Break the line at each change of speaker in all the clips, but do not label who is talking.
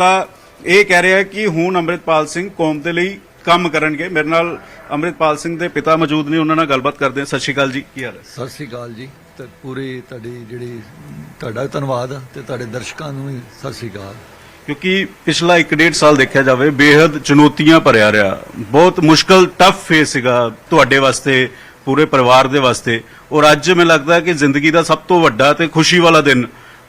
ਤਾਂ ਇਹ ਕਹਿ ਰਿਹਾ ਕਿ ਹੁਣ ਅੰਮ੍ਰਿਤਪਾਲ ਸਿੰਘ ਕੌਮ ਦੇ ਲਈ ਕੰਮ ਕਰਨਗੇ। ਮੇਰੇ ਨਾਲ ਅੰਮ੍ਰਿਤਪਾਲ ਸਿੰਘ ਦੇ ਪਿਤਾ ਮੌਜੂਦ ਨੇ ਉਹਨਾਂ ਨਾਲ ਗੱਲਬਾਤ ਕਰਦੇ ਹਾਂ। ਸਤਿ ਸ਼੍ਰੀ ਅਕਾਲ ਜੀ ਕੀ ਹਾਲ ਹੈ?
ਸਤਿ ਸ੍ਰੀ ਅਕਾਲ ਜੀ। ਤੇ ਪੂਰੀ ਤੁਹਾਡੀ ਜਿਹੜੀ ਤੁਹਾਡਾ ਧੰਨਵਾਦ ਤੇ ਤੁਹਾਡੇ ਦਰਸ਼ਕਾਂ ਨੂੰ ਵੀ ਸਤਿ ਸ੍ਰੀ ਅਕਾਲ।
ਕਿਉਂਕਿ ਪਿਛਲਾ 1.5 ਸਾਲ ਦੇਖਿਆ ਜਾਵੇ ਬੇहद ਚੁਣੌਤੀਆਂ ਭਰਿਆ ਰਿਹਾ। ਬਹੁਤ ਮੁਸ਼ਕਲ ਟਫ ਫੇਸ ਸੀਗਾ ਤੁਹਾਡੇ ਵਾਸਤੇ ਪੂਰੇ ਪਰਿਵਾਰ ਦੇ ਵਾਸਤੇ। ਔਰ ਅੱਜ ਮੈਨੂੰ ਲੱਗਦਾ ਕਿ ਜ਼ਿੰਦਗੀ ਦਾ ਸਭ ਤੋਂ ਵੱਡਾ ਤੇ ਖੁਸ਼ੀ ਵਾਲਾ ਦਿਨ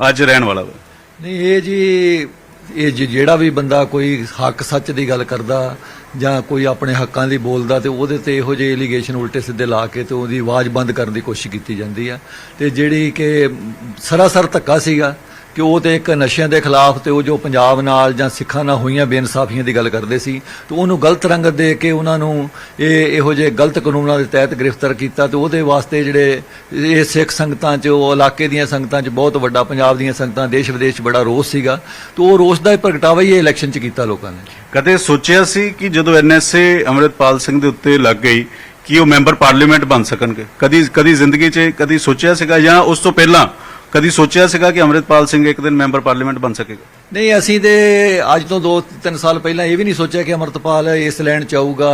ਅੱਜ ਰਹਿਣ ਵਾਲਾ ਵਾ।
ਨਹੀਂ ਇਹ ਜੀ ਇਹ ਜਿਹੜਾ ਵੀ ਬੰਦਾ ਕੋਈ ਹੱਕ ਸੱਚ ਦੀ ਗੱਲ ਕਰਦਾ ਜਾਂ ਕੋਈ ਆਪਣੇ ਹੱਕਾਂ ਦੀ ਬੋਲਦਾ ਤੇ ਉਹਦੇ ਤੇ ਇਹੋ ਜਿਹੇ ਐਲੀਗੇਸ਼ਨ ਉਲਟੇ ਸਿੱਧੇ ਲਾ ਕੇ ਤੇ ਉਹਦੀ ਆਵਾਜ਼ ਬੰਦ ਕਰਨ ਦੀ ਕੋਸ਼ਿਸ਼ ਕੀਤੀ ਜਾਂਦੀ ਆ। ਤੇ ਜਿਹੜੀ ਕਿ ਸਰਾਸਰ ਧੱਕਾ ਸੀਗਾ ਕਿ ਉਹ ਤੇ ਇੱਕ ਨਸ਼ਿਆਂ ਦੇ ਖਿਲਾਫ ਤੇ ਉਹ ਜੋ ਪੰਜਾਬ ਨਾਲ ਜਾਂ ਸਿੱਖਾਂ ਨਾਲ ਹੋਈਆਂ ਬੇਇਨਸਾਫੀਆਂ ਦੀ ਗੱਲ ਕਰਦੇ ਸੀ, ਤੇ ਉਹਨੂੰ ਗਲਤ ਰੰਗ ਦੇ ਕੇ ਉਹਨਾਂ ਨੂੰ ਇਹ ਇਹੋ ਜਿਹੇ ਗਲਤ ਕਾਨੂੰਨਾਂ ਦੇ ਤਹਿਤ ਗ੍ਰਿਫਤਾਰ ਕੀਤਾ ਤੇ ਉਹਦੇ ਵਾਸਤੇ ਜਿਹੜੇ ਇਹ ਸਿੱਖ ਸੰਗਤਾਂ 'ਚ, ਉਹ ਇਲਾਕੇ ਦੀਆਂ ਸੰਗਤਾਂ 'ਚ ਬਹੁਤ ਵੱਡਾ, ਪੰਜਾਬ ਦੀਆਂ ਸੰਗਤਾਂ ਦੇਸ਼ ਵਿਦੇਸ਼ 'ਚ ਬੜਾ ਰੋਸ ਸੀਗਾ, ਤੇ ਉਹ ਰੋਸ ਦਾ ਹੀ ਪ੍ਰਗਟਾਵਾ ਹੀ ਇਹ ਇਲੈਕਸ਼ਨ 'ਚ ਕੀਤਾ ਲੋਕਾਂ ਨੇ।
ਕਦੇ ਸੋਚਿਆ ਸੀ ਕਿ ਜਦੋਂ ਐਨਐਸਏ ਅੰਮ੍ਰਿਤਪਾਲ ਸਿੰਘ ਦੇ ਉੱਤੇ ਲੱਗ ਗਈ ਕਿ ਉਹ ਮੈਂਬਰ ਪਾਰਲੀਮੈਂਟ ਬਣ ਸਕਣਗੇ? ਕਦੀ ਕਦੀ ਜ਼ਿੰਦਗੀ 'ਚ ਕਦੀ ਸੋਚਿਆ ਸੀਗਾ ਜਾਂ ਉਸ ਤੋਂ ਪਹਿਲਾਂ ਕਦੀ ਸੋਚਿਆ ਸੀਗਾ ਕਿ ਅੰਮ੍ਰਿਤਪਾਲ ਸਿੰਘ ਇੱਕ ਦਿਨ ਮੈਂਬਰ ਪਾਰਲੀਮੈਂਟ ਬਣ ਸਕੇਗਾ?
ਨਹੀਂ, ਅਸੀਂ ਤੇ ਅੱਜ ਤੋਂ 2-3 ਸਾਲ ਪਹਿਲਾਂ ਇਹ ਵੀ ਨਹੀਂ ਸੋਚਿਆ ਕਿ ਅਮਰਤਪਾਲ ਇਸ ਲੈਣ ਚ ਆਊਗਾ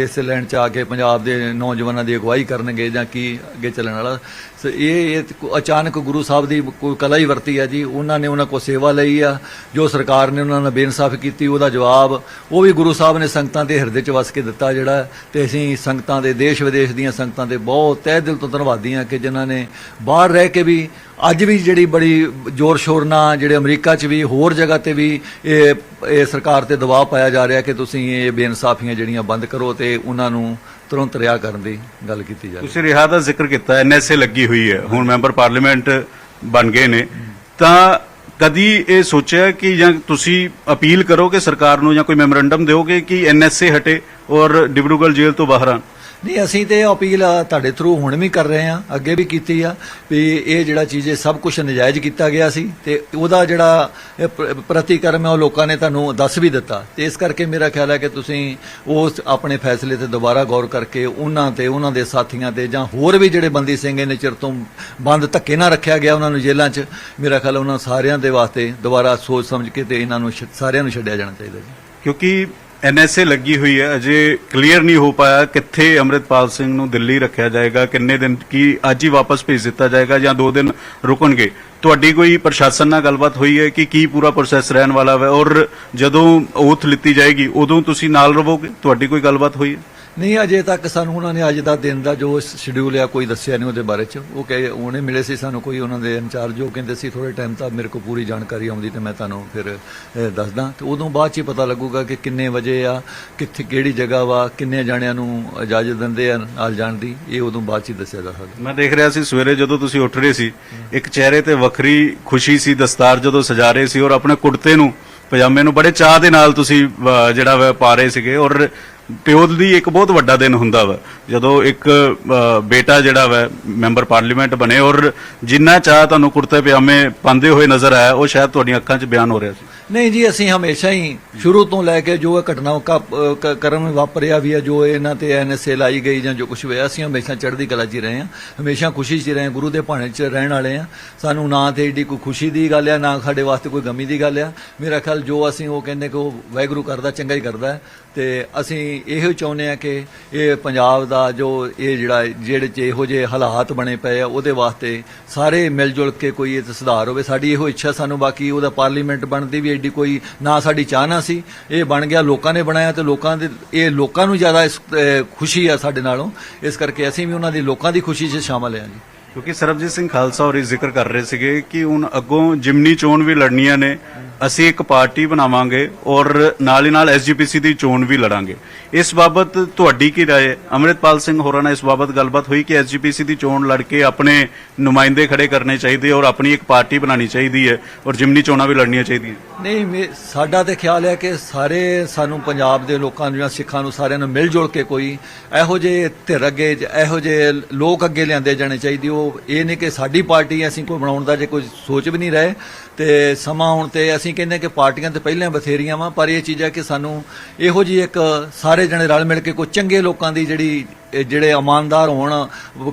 ਇਸ ਲੈਣ ਚ ਆ ਕੇ ਪੰਜਾਬ ਦੇ ਨੌਜਵਾਨਾਂ ਦੀ ਅਗਵਾਈ ਕਰਨਗੇ ਜਾਂ ਕੀ ਅੱਗੇ ਚੱਲਣ ਵਾਲਾ। ਸੋ ਇਹ ਇਹ ਅਚਾਨਕ ਗੁਰੂ ਸਾਹਿਬ ਦੀ ਕੋਈ ਕਲਾ ਹੀ ਵਰਤੀ ਹੈ ਜੀ। ਉਹਨਾਂ ਨੇ ਉਹਨਾਂ ਕੋ ਸੇਵਾ ਲਈ ਆ। ਜੋ ਸਰਕਾਰ ਨੇ ਉਹਨਾਂ ਨਾਲ ਬੇਇਨਸਾਫੀ ਕੀਤੀ, ਉਹਦਾ ਜਵਾਬ, ਉਹ ਵੀ ਗੁਰੂ ਸਾਹਿਬ ਨੇ ਸੰਗਤਾਂ ਦੇ ਹਿਰਦੇ ਚ ਵਸ ਕੇ ਦਿੱਤਾ ਜਿਹੜਾ। ਤੇ ਅਸੀਂ ਸੰਗਤਾਂ ਦੇ ਦੇਸ਼ ਵਿਦੇਸ਼ ਦੀਆਂ ਸੰਗਤਾਂ ਦੇ ਬਹੁਤ ਤਹਿ ਦਿਲ ਤੋਂ ਧੰਨਵਾਦੀ ਹਾਂ ਕਿ ਜਿਨ੍ਹਾਂ ਨੇ ਬਾਹਰ ਰਹਿ ਕੇ ਵੀ ਅੱਜ ਵੀ ਜਿਹੜੀ ਬੜੀ ਜ਼ੋਰ ਸ਼ੋਰ ਨਾਲ ਜਿਹੜੇ ਅਮਰੀਕਾ 'ਚ ਵੀ, ਹੋਰ ਜਗ੍ਹਾ ਤੇ ਵੀ ਇਹ ਇਹ ਸਰਕਾਰ ਤੇ ਦਬਾਅ ਪਾਇਆ ਜਾ ਰਿਹਾ ਕਿ ਤੁਸੀਂ ਇਹ ਬੇਇਨਸਾਫੀਆਂ ਜਿਹੜੀਆਂ ਬੰਦ ਕਰੋ ਤੇ ਉਹਨਾਂ ਨੂੰ ਤੁਰੰਤ ਰਿਹਾ ਕਰਨ ਦੀ ਗੱਲ ਕੀਤੀ ਜਾਵੇ
ਤੁਸੀਂ ਰਿਹਾ ਦਾ ਜ਼ਿਕਰ ਕੀਤਾ ਐਨਐਸਏ ਲੱਗੀ ਹੋਈ ਹੈ, ਹੁਣ ਮੈਂਬਰ ਪਾਰਲੀਮੈਂਟ ਬਣ ਗਏ ਨੇ। ਤਾਂ ਕਦੀ ਇਹ ਸੋਚਿਆ ਕਿ ਜਾਂ ਤੁਸੀਂ ਅਪੀਲ ਕਰੋਗੇ ਸਰਕਾਰ ਨੂੰ ਜਾਂ ਕੋਈ ਮੈਮੋਰੈਂਡਮ ਦਿਓਗੇ ਕਿ ਐਨਐਸਏ ਹਟੇ ਔਰ ਡਿਬਰੂਗੜ੍ਹ ਜੇਲ੍ਹ ਤੋਂ ਬਾਹਰ ਆਣ
ਨਹੀਂ, ਅਸੀਂ ਤੇ ਅਪੀਲ ਤੁਹਾਡੇ ਥਰੂ ਹੁਣ ਵੀ ਕਰ ਰਹੇ ਆ ਅੱਗੇ ਵੀ ਕੀਤੀ ਆ ਵੀ ਇਹ ਜਿਹੜਾ ਚੀਜ਼ ਇਹ ਸਭ ਕੁਝ ਨਜਾਇਜ਼ ਕੀਤਾ ਗਿਆ ਸੀ ਤੇ ਉਹਦਾ ਜਿਹੜਾ ਪ੍ਰਤੀਕਰਮ ਹੈ, ਉਹ ਲੋਕਾਂ ਨੇ ਤੁਹਾਨੂੰ ਦੱਸ ਵੀ ਦਿੱਤਾ। ਤੇ ਇਸ ਕਰਕੇ ਮੇਰਾ ਖਿਆਲ ਹੈ ਕਿ ਤੁਸੀਂ ਉਸ ਆਪਣੇ ਫੈਸਲੇ ਤੇ ਦੁਬਾਰਾ ਗੌਰ ਕਰਕੇ ਉਹਨਾਂ ਤੇ, ਉਹਨਾਂ ਦੇ ਸਾਥੀਆਂ ਤੇ ਜਾਂ ਹੋਰ ਵੀ ਜਿਹੜੇ ਬੰਦੀ ਸਿੰਘ ਨੇ ਚਿਰ ਤੋਂ ਬੰਦ ਧੱਕੇ ਨਾਲ ਰੱਖਿਆ ਗਿਆ ਉਹਨਾਂ ਨੂੰ ਜੇਲ੍ਹਾਂ 'ਚ, ਮੇਰਾ ਖਿਆਲ ਉਹਨਾਂ ਸਾਰਿਆਂ ਦੇ ਵਾਸਤੇ ਦੁਬਾਰਾ ਸੋਚ ਸਮਝ ਕੇ ਤੇ ਇਹਨਾਂ ਨੂੰ ਛ- ਸਾਰਿਆਂ ਨੂੰ ਛੱਡਿਆ ਜਾਣਾ ਚਾਹੀਦਾ ਜੀ।
ਕਿਉਂਕਿ ਐਨਐਸਏ ਲੱਗੀ ਹੋਈ ਹੈ, ਅਜੇ ਕਲੀਅਰ ਨਹੀਂ ਹੋ ਪਾਇਆ ਕਿੱਥੇ ਅੰਮ੍ਰਿਤਪਾਲ ਸਿੰਘ ਨੂੰ ਦਿੱਲੀ ਰੱਖਿਆ ਜਾਏਗਾ, ਕਿੰਨੇ ਦਿਨ ਕੀ ਅੱਜ ਹੀ ਵਾਪਸ ਭੇਜ ਦਿੱਤਾ ਜਾਏਗਾ ਜਾਂ 2 ਦਿਨ ਰੁਕਣਗੇ। ਤੁਹਾਡੀ ਕੋਈ ਪ੍ਰਸ਼ਾਸਨ ਨਾਲ ਗੱਲਬਾਤ ਹੋਈ ਹੈ ਕਿ ਕੀ ਪੂਰਾ ਪ੍ਰੋਸੈਸ ਰਹਿਣ ਵਾਲਾ ਹੈ ਔਰ ਜਦੋਂ ਓਥ ਲਿੱਤੀ ਜਾਏਗੀ, ਉਦੋਂ ਤੁਸੀਂ ਨਾਲ ਰਹੋਗੇ ਤੁਹਾਡੀ ਕੋਈ ਗੱਲਬਾਤ ਹੋਈ ਹੈ?
ਨਹੀਂ, ਅਜੇ ਤੱਕ ਸਾਨੂੰ ਉਹਨਾਂ ਨੇ ਅੱਜ ਦਾ ਦਿਨ ਦਾ ਜੋ ਸ਼ਡਿਊਲ ਆ, ਕੋਈ ਦੱਸਿਆ ਨਹੀਂ ਉਹਦੇ ਬਾਰੇ ਚ। ਉਹ ਕਹੇ, ਉਹਨੇ ਮਿਲੇ ਸੀ ਸਾਨੂੰ ਕੋਈ, ਉਹਨਾਂ ਦੇ ਇੰਚਾਰਜ ਉਹ ਕਹਿੰਦੇ ਸੀ ਥੋੜੇ ਟਾਈਮ ਤੱਕ ਮੇਰੇ ਕੋਲ ਪੂਰੀ ਜਾਣਕਾਰੀ ਆਉਂਦੀ ਤੇ ਮੈਂ ਤੁਹਾਨੂੰ ਫਿਰ ਦੱਸਦਾ। ਤੇ ਉਦੋਂ ਬਾਅਦ ਚ ਹੀ ਪਤਾ ਲੱਗੂਗਾ ਕਿ ਕਿੰਨੇ ਵਜੇ ਆ, ਕਿੱਥੇ, ਕਿਹੜੀ ਜਗ੍ਹਾ ਵਾ, ਕਿੰਨੇ ਜਾਣਿਆਂ ਨੂੰ ਇਜਾਜ਼ਤ ਦਿੰਦੇ ਆ ਨਾਲ ਜਾਣ ਦੀ, ਇਹ ਉਦੋਂ ਬਾਅਦ ਚ ਹੀ ਦੱਸਿਆ ਜਾ ਸਕਦਾ।
ਮੈਂ ਦੇਖ ਰਿਹਾ ਸੀ, ਸਵੇਰੇ ਜਦੋਂ ਤੁਸੀਂ ਉੱਠ ਰਹੇ ਸੀ, ਇੱਕ ਚਿਹਰੇ ਤੇ ਵੱਖਰੀ ਖੁਸ਼ੀ ਸੀ, ਦਸਤਾਰ ਜਦੋਂ ਸਜਾ ਰਹੇ ਸੀ ਔਰ ਆਪਣੇ ਕੁੜਤੇ ਨੂੰ, ਪਜਾਮੇ ਨੂੰ, ਬੜੇ ਚਾਹ ਦੇ ਨਾਲ ਤੁਸੀਂ ਜਿਹੜਾ ਵਾ, ਪਾ ਰਹੇ ਸੀਗੇ ਔਰ ਪਿਓ ਦੀ ਇੱਕ ਬਹੁਤ ਵੱਡਾ ਦਿਨ ਹੁੰਦਾ ਵਾ। ਜਦੋਂ ਇੱਕ ਅਹ, ਬੇਟਾ ਜਿਹੜਾ ਵਾ ਮੈਂਬਰ ਪਾਰਲੀਮੈਂਟ ਬਣੇ ਔਰ ਜਿੰਨਾ ਚਾਹ ਤੁਹਾਨੂੰ ਕੁੜਤੇ ਪਜਾਮੇ ਪਾਉਂਦੇ ਹੋਏ ਨਜ਼ਰ ਆਇਆ ਉਹ ਸ਼ਾਇਦ ਤੁਹਾਡੀਆਂ ਅੱਖਾਂ 'ਚ ਬਿਆਨ ਹੋ ਰਿਹਾ ਸੀ।
ਨਹੀਂ ਜੀ, ਅਸੀਂ ਹਮੇਸ਼ਾ ਹੀ ਸ਼ੁਰੂ ਤੋਂ ਲੈ ਕੇ ਜੋ ਇਹ ਘਟਨਾ ਕ- ਕ- ਕਰਮ ਵਾਪਰਿਆ ਵੀ ਹੈ ਜੋ ਇਹਨਾਂ ਤੇ ਐਨਐਸਏ ਲਾਈ ਗਈ ਜਾਂ ਜੋ ਕੁਝ ਹੋਇਆ, ਅਸੀਂ ਹਮੇਸ਼ਾ ਚੜ੍ਹਦੀ ਕਲਾ 'ਚ ਹੀ ਰਹੇ ਹਾਂ। ਹਮੇਸ਼ਾ ਖੁਸ਼ੀ 'ਚ ਹੀ ਰਹੇ ਹਾਂ, ਗੁਰੂ ਦੇ ਭਾਣੇ 'ਚ ਰਹਿਣ ਵਾਲੇ ਹਾਂ। ਸਾਨੂੰ ਨਾ ਤੇ ਏਡੀ ਕੋਈ ਖੁਸ਼ੀ ਦੀ ਗੱਲ ਆ, ਨਾ ਸਾਡੇ ਵਾਸਤੇ ਕੋਈ ਗਮੀ ਦੀ ਗੱਲ ਆ। ਮੇਰਾ ਖਿਆਲ ਜੋ ਅਸੀਂ ਉਹ ਕਹਿੰਦੇ ਕਿ ਉਹ ਵਾਹਿਗੁਰੂ ਕਰਦਾ, ਚੰਗਾ ਹੀ ਕਰਦਾ ਹੈ। ਤੇ ਅਸੀਂ ਇਹੋ ਚਾਹੁੰਦੇ ਆ ਕਿ ਇਹ ਪੰਜਾਬ ਦਾ ਜੋ ਇਹ ਜਿਹੜਾ, ਜਿਹੜੇ ਚ ਇਹੋ ਜਿਹੇ ਹਾਲਾਤ ਬਣੇ ਪਏ ਆ, ਉਹਦੇ ਵਾਸਤੇ ਸਾਰੇ ਮਿਲ ਜੁਲ ਕੇ ਕੋਈ ਇਹ 'ਚ ਸੁਧਾਰ ਹੋਵੇ। ਸਾਡੀ ਇਹੋ ਇੱਛਾ ਸਾਨੂੰ, ਬਾਕੀ ਉਹਦਾ ਪਾਰਲੀਮੈਂਟ ਬਣਦੀ ਵੀ ਐਡੀ ਕੋਈ, ਨਾ ਸਾਡੀ ਚਾਹਨਾ ਸੀ। ਇਹ ਬਣ ਗਿਆ, ਲੋਕਾਂ ਨੇ ਬਣਾਇਆ ਤੇ ਲੋਕਾਂ ਦੇ, ਇਹ ਲੋਕਾਂ ਨੂੰ ਜ਼ਿਆਦਾ ਇਸ ਖੁਸ਼ੀ ਆ ਸਾਡੇ ਨਾਲੋਂ। ਇਸ ਕਰਕੇ ਅਸੀਂ ਵੀ ਉਹਨਾਂ ਦੀ, ਲੋਕਾਂ ਦੀ ਖੁਸ਼ੀ 'ਚ ਸ਼ਾਮਲ ਹਾਂ ਜੀ।
ਕਿਉਂਕਿ ਸਰਬਜੀਤ ਸਿੰਘ ਖਾਲਸਾ ਹੋਰੀ ਜ਼ਿਕਰ ਕਰ ਰਹੇ ਸੀਗੇ ਕਿ ਹੁਣ ਅੱਗੋਂ ਜਿਮਨੀ ਚੋਣ ਵੀ ਲੜਨੀਆਂ ਨੇ। ਅਸੀਂ ਇੱਕ ਪਾਰਟੀ ਬਣਾਵਾਂਗੇ ਔਰ ਨਾਲ ਹੀ ਨਾਲ ਐਸਜੀਪੀਸੀ ਦੀ ਚੋਣ ਵੀ ਲੜਾਂਗੇ ਇਸ ਬਾਬਤ ਤੁਹਾਡੀ ਕੀ رائے ਹੈ ਅੰਮ੍ਰਿਤਪਾਲ ਸਿੰਘ ਹੋਰਾਂ ਨਾਲ ਇਸ ਬਾਬਤ ਗੱਲਬਾਤ ਹੋਈ ਕਿ ਐਸਜੀਪੀਸੀ ਦੀ ਚੋਣ ਲੜ ਕੇ ਆਪਣੇ ਨੁਮਾਇੰਦੇ ਖੜੇ ਕਰਨੇ ਚਾਹੀਦੇ ਔਰ ਆਪਣੀ ਇੱਕ ਪਾਰਟੀ ਬਣਾਉਣੀ ਚਾਹੀਦੀ ਹੈ ਔਰ ਜਿਮਨੀ ਚੋਣਾਂ ਵੀ ਲੜਨੀਆਂ ਚਾਹੀਦੀਆਂ
ਨਹੀਂ ਮੇ- ਸਾਡਾ ਤੇ ਖਿਆਲ ਹੈ ਕਿ ਸਾਰੇ ਸਾਨੂੰ ਪੰਜਾਬ ਦੇ ਲੋਕਾਂ ਨੂੰ ਜਾਂ ਸਿੱਖਾਂ ਨੂੰ ਸਾਰਿਆਂ ਨੂੰ ਮਿਲ ਜੁਲ ਕੇ ਕੋਈ ਇਹੋ ਜਿਹੇ ਧਿਰ ਅੱਗੇ ਜ- ਇਹੋ ਜਿਹੇ ਲੋਕ ਅੱਗੇ ਲਿਆਂਦੇ ਜਾਣੇ ਚਾਹੀਦੇ ਉਹ ਇਹ ਨਹੀਂ ਕਿ ਸਾਡੀ ਪਾਰਟੀ ਹੈ, ਅਸੀਂ ਕੋਈ ਬਣਾਉਣ ਦਾ ਜੇ ਕੋਈ ਸੋਚ ਵੀ ਨਹੀਂ ਰਹੇ ਤੇ ਸਮਾਂ ਹੁਣ ਤੇ ਅਸੀਂ ਕਹਿੰਦੇ ਕਿ ਪਾਰਟੀਆਂ ਤੇ ਪਹਿਲਾਂ ਬਥੇਰੀਆਂ ਵਾ, ਪਰ ਇਹ ਚੀਜ਼ ਹੈ ਕਿ ਸਾਨੂੰ ਇਹੋ ਜੀ ਇੱਕ ਸਾਰੇ ਜਣੇ ਰਲ ਮਿਲ ਕੇ ਕੋਈ ਚੰਗੇ ਲੋਕਾਂ ਦੀ ਜਿਹੜੀ ਜਿਹੜੇ ਇਮਾਨਦਾਰ ਹੋਣ,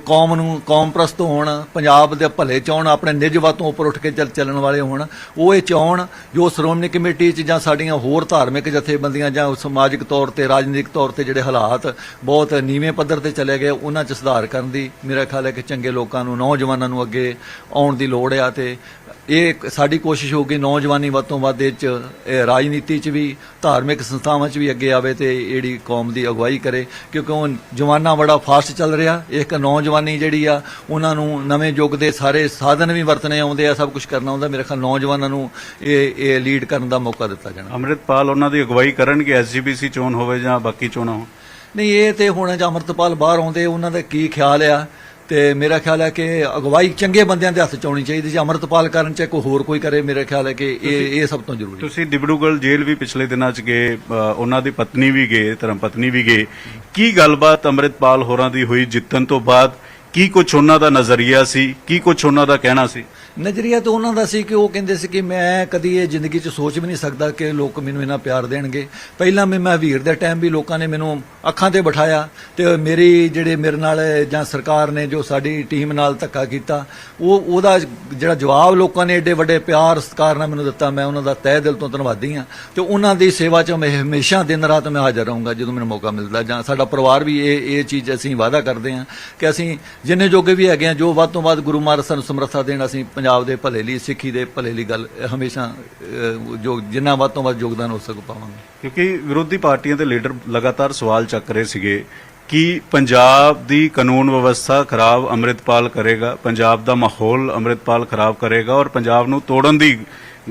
ਕੌਮ ਨੂੰ, ਕੌਮ ਪ੍ਰਸਤ ਹੋਣ, ਪੰਜਾਬ ਦੇ ਭਲੇ ਚਾਹਣ ਆਪਣੇ ਨਿਜਵਾ ਤੋਂ ਉੱਪਰ ਉੱਠ ਕੇ ਚੱਲ ਚੱਲਣ ਵਾਲੇ ਹੋਣ, ਉਹ ਇਹ ਚਾਹਣ ਜੋ ਸ਼੍ਰੋਮਣੀ ਕਮੇਟੀ 'ਚ ਜਾਂ ਸਾਡੀਆਂ ਹੋਰ ਧਾਰਮਿਕ ਜਥੇਬੰਦੀਆਂ ਜਾਂ ਸਮਾਜਿਕ ਤੌਰ ਤੇ, ਰਾਜਨੀਤਿਕ ਤੌਰ ਤੇ ਜਿਹੜੇ ਹਾਲਾਤ ਬਹੁਤ ਨੀਵੇਂ ਪੱਧਰ ਤੇ ਚਲੇ ਗਏ, ਉਹਨਾਂ 'ਚ ਸੁਧਾਰ ਕਰਨ ਦੀ ਮੇਰਾ ਖਿਆਲ ਹੈ ਕਿ ਚੰਗੇ ਲੋਕਾਂ ਨੂੰ, ਨੌਜਵਾਨਾਂ ਨੂੰ ਅੱਗੇ ਆਉਣ ਦੀ ਲੋੜ ਆ ਤੇ ਇਹ ਸਾਡੀ ਕੋਸ਼ਿਸ਼ ਹੋਊਗੀ ਨੌਜਵਾਨੀ ਵੱਧ ਤੋਂ ਵੱਧ ਇਹ 'ਚ ਇਹ ਰਾਜਨੀਤੀ 'ਚ ਵੀ ਧਾਰਮਿਕ ਸੰਸਥਾਵਾਂ 'ਚ ਵੀ ਅੱਗੇ ਆਵੇ ਤੇ ਜਿਹੜੀ ਕੌਮ ਦੀ ਅਗਵਾਈ ਕਰੇ। ਕਿਉਂਕਿ ਉਹ ਜਮਾਨਾ ਬੜਾ ਫਾਸਟ ਚੱਲ ਰਿਹਾ। ਇੱਕ ਨੌਜਵਾਨੀ ਜਿਹੜੀ ਆ ਉਹਨਾਂ ਨੂੰ ਨਵੇਂ ਯੁੱਗ ਦੇ ਸਾਰੇ ਸਾਧਨ ਵੀ ਵਰਤਣੇ ਆਉਂਦੇ ਆ ਸਭ ਕੁਝ ਕਰਨਾ ਆਉਂਦਾ। ਮੇਰੇ ਖਿਆਲ ਨੌਜਵਾਨਾਂ ਨੂੰ ਇਹ ਇਹ ਲੀਡ ਕਰਨ ਦਾ ਮੌਕਾ ਦਿੱਤਾ ਜਾਣਾ।
ਅੰਮ੍ਰਿਤਪਾਲ ਉਹਨਾਂ ਦੀ ਅਗਵਾਈ ਕਰਨਗੇ ਐਸਜੀਪੀਸੀ ਚੋਣ ਹੋਵੇ ਜਾਂ ਬਾਕੀ ਚੋਣਾਂ ਹੋਣ?
ਨਹੀਂ ਇਹ ਤੇ ਹੁਣ ਜੇ ਅਮਰਤਪਾਲ ਬਾਹਰ ਆਉਂਦੇ ਉਹਨਾਂ ਦਾ ਕੀ ਖਿਆਲ ਆ? ਤੇ ਮੇਰਾ ਖਿਆਲ ਹੈ ਕਿ ਅਗਵਾਈ ਚੰਗੇ ਬੰਦਿਆਂ ਦੇ ਹੱਥ ਚ ਆਉਣੀ ਚਾਹੀਦੀ ਜੇ ਅਮਰਤਪਾਲ ਕਰਨ ਚ ਕੋਈ ਹੋਰ ਕੋਈ ਕਰੇ ਮੇਰਾ ਖਿਆਲ ਹੈ ਕਿ ਇਹ ਇਹ ਸਭ ਤੋਂ ਜ਼ਰੂਰੀ
ਤੁਸੀਂ ਡਿਬੜੂਗੜ੍ਹ ਜੇਲ੍ਹ ਵੀ ਪਿਛਲੇ ਦਿਨਾਂ 'ਚ ਗਏ ਅ, ਉਹਨਾਂ ਦੀ ਪਤਨੀ ਵੀ ਗਏ ਧਰਮ ਪਤਨੀ ਵੀ ਗਏ। ਕੀ ਗੱਲਬਾਤ ਅੰਮ੍ਰਿਤਪਾਲ ਹੋਰਾਂ ਦੀ ਹੋਈ ਜਿੱਤਣ ਤੋਂ ਬਾਅਦ? ਕੀ ਕੁਝ ਉਹਨਾਂ ਦਾ ਨਜ਼ਰੀਆ ਸੀ? ਕੀ ਕੁਝ ਉਹਨਾਂ ਦਾ ਕਹਿਣਾ ਸੀ?
ਨਜ਼ਰੀਆ ਤਾਂ ਉਹਨਾਂ ਦਾ ਸੀ ਕਿ ਉਹ ਕਹਿੰਦੇ ਸੀ ਕਿ ਮੈਂ ਕਦੀ ਇਹ ਜ਼ਿੰਦਗੀ 'ਚ ਸੋਚ ਵੀ ਨਹੀਂ ਸਕਦਾ ਕਿ ਲੋਕ ਮੈਨੂੰ ਇੰਨਾ ਪਿਆਰ ਦੇਣਗੇ। ਪਹਿਲਾਂ ਮੈਂ ਮੈਂ ਵੀਰ ਦੇ ਟਾਈਮ ਵੀ ਲੋਕਾਂ ਨੇ ਮੈਨੂੰ ਅੱਖਾਂ ਤੇ ਬਿਠਾਇਆ ਤੇ ਮੇਰੀ ਜਿਹੜੇ ਮੇਰੇ ਨਾਲ ਜਾਂ ਸਰਕਾਰ ਨੇ ਜੋ ਸਾਡੀ ਟੀਮ ਨਾਲ ਧੱਕਾ ਕੀਤਾ, ਉਹ ਉਹਦਾ ਜਿਹੜਾ ਜਵਾਬ ਲੋਕਾਂ ਨੇ ਏਡੇ ਵੱਡੇ ਪਿਆਰ ਸਤਿਕਾਰ ਨਾਲ ਮੈਨੂੰ ਦਿੱਤਾ, ਮੈਂ ਉਹਨਾਂ ਦਾ ਤਹਿ ਦਿਲ ਤੋਂ ਧੰਨਵਾਦੀ ਹਾਂ। ਤੇ ਉਹਨਾਂ ਦੀ ਸੇਵਾ 'ਚ ਮੈਂ ਹਮੇਸ਼ਾ ਦਿਨ ਰਾਤ ਮੈਂ ਹਾਜ਼ਰ ਰਹੂੰਗਾ ਜਦੋਂ ਮੈਨੂੰ ਮੌਕਾ ਮਿਲਦਾ ਜਾਂ ਸਾਡਾ ਪਰਿਵਾਰ ਵੀ ਇਹ ਇਹ ਚੀਜ਼ ਅਸੀਂ ਵਾਅਦਾ ਕਰਦੇ ਹਾਂ ਕਿ ਅਸੀਂ ਜਿੰਨੇ ਜੋਗੇ ਵੀ ਹੈਗੇ ਹਾਂ, ਜੋ ਵੱਧ ਤੋਂ ਵੱਧ ਗੁਰੂ ਮਹਾਰਾਜ ਸਾਨੂੰ ਸਮਰੱਥਾ ਦੇਣ, ਅਸੀਂ ਪੰਜਾਬ ਦੇ ਭਲੇ ਲਈ ਸਿੱਖੀ ਦੇ ਭਲੇ ਲਈ ਗੱਲ ਹਮੇਸ਼ਾ ਅ, ਜੋ ਜਿੰਨਾ ਵੱਧ ਤੋਂ ਵੱਧ ਯੋਗਦਾਨ ਹੋ ਸਕੂ ਪਾਵਾਂਗੇ।
ਕਿਉਂਕਿ ਵਿਰੋਧੀ ਪਾਰਟੀਆਂ ਦੇ ਲੀਡਰ ਲਗਾਤਾਰ ਸਵਾਲ ਚੱਕ ਰਹੇ ਸੀਗੇ ਕਿ ਪੰਜਾਬ ਦੀ ਕਾਨੂੰਨ ਵਿਵਸਥਾ ਖਰਾਬ ਅੰਮ੍ਰਿਤਪਾਲ ਕਰੇਗਾ ਪੰਜਾਬ ਦਾ ਮਾਹੌਲ ਅੰਮ੍ਰਿਤਪਾਲ ਖਰਾਬ ਕਰੇਗਾ ਔਰ ਪੰਜਾਬ ਨੂੰ ਤੋੜਨ ਦੀ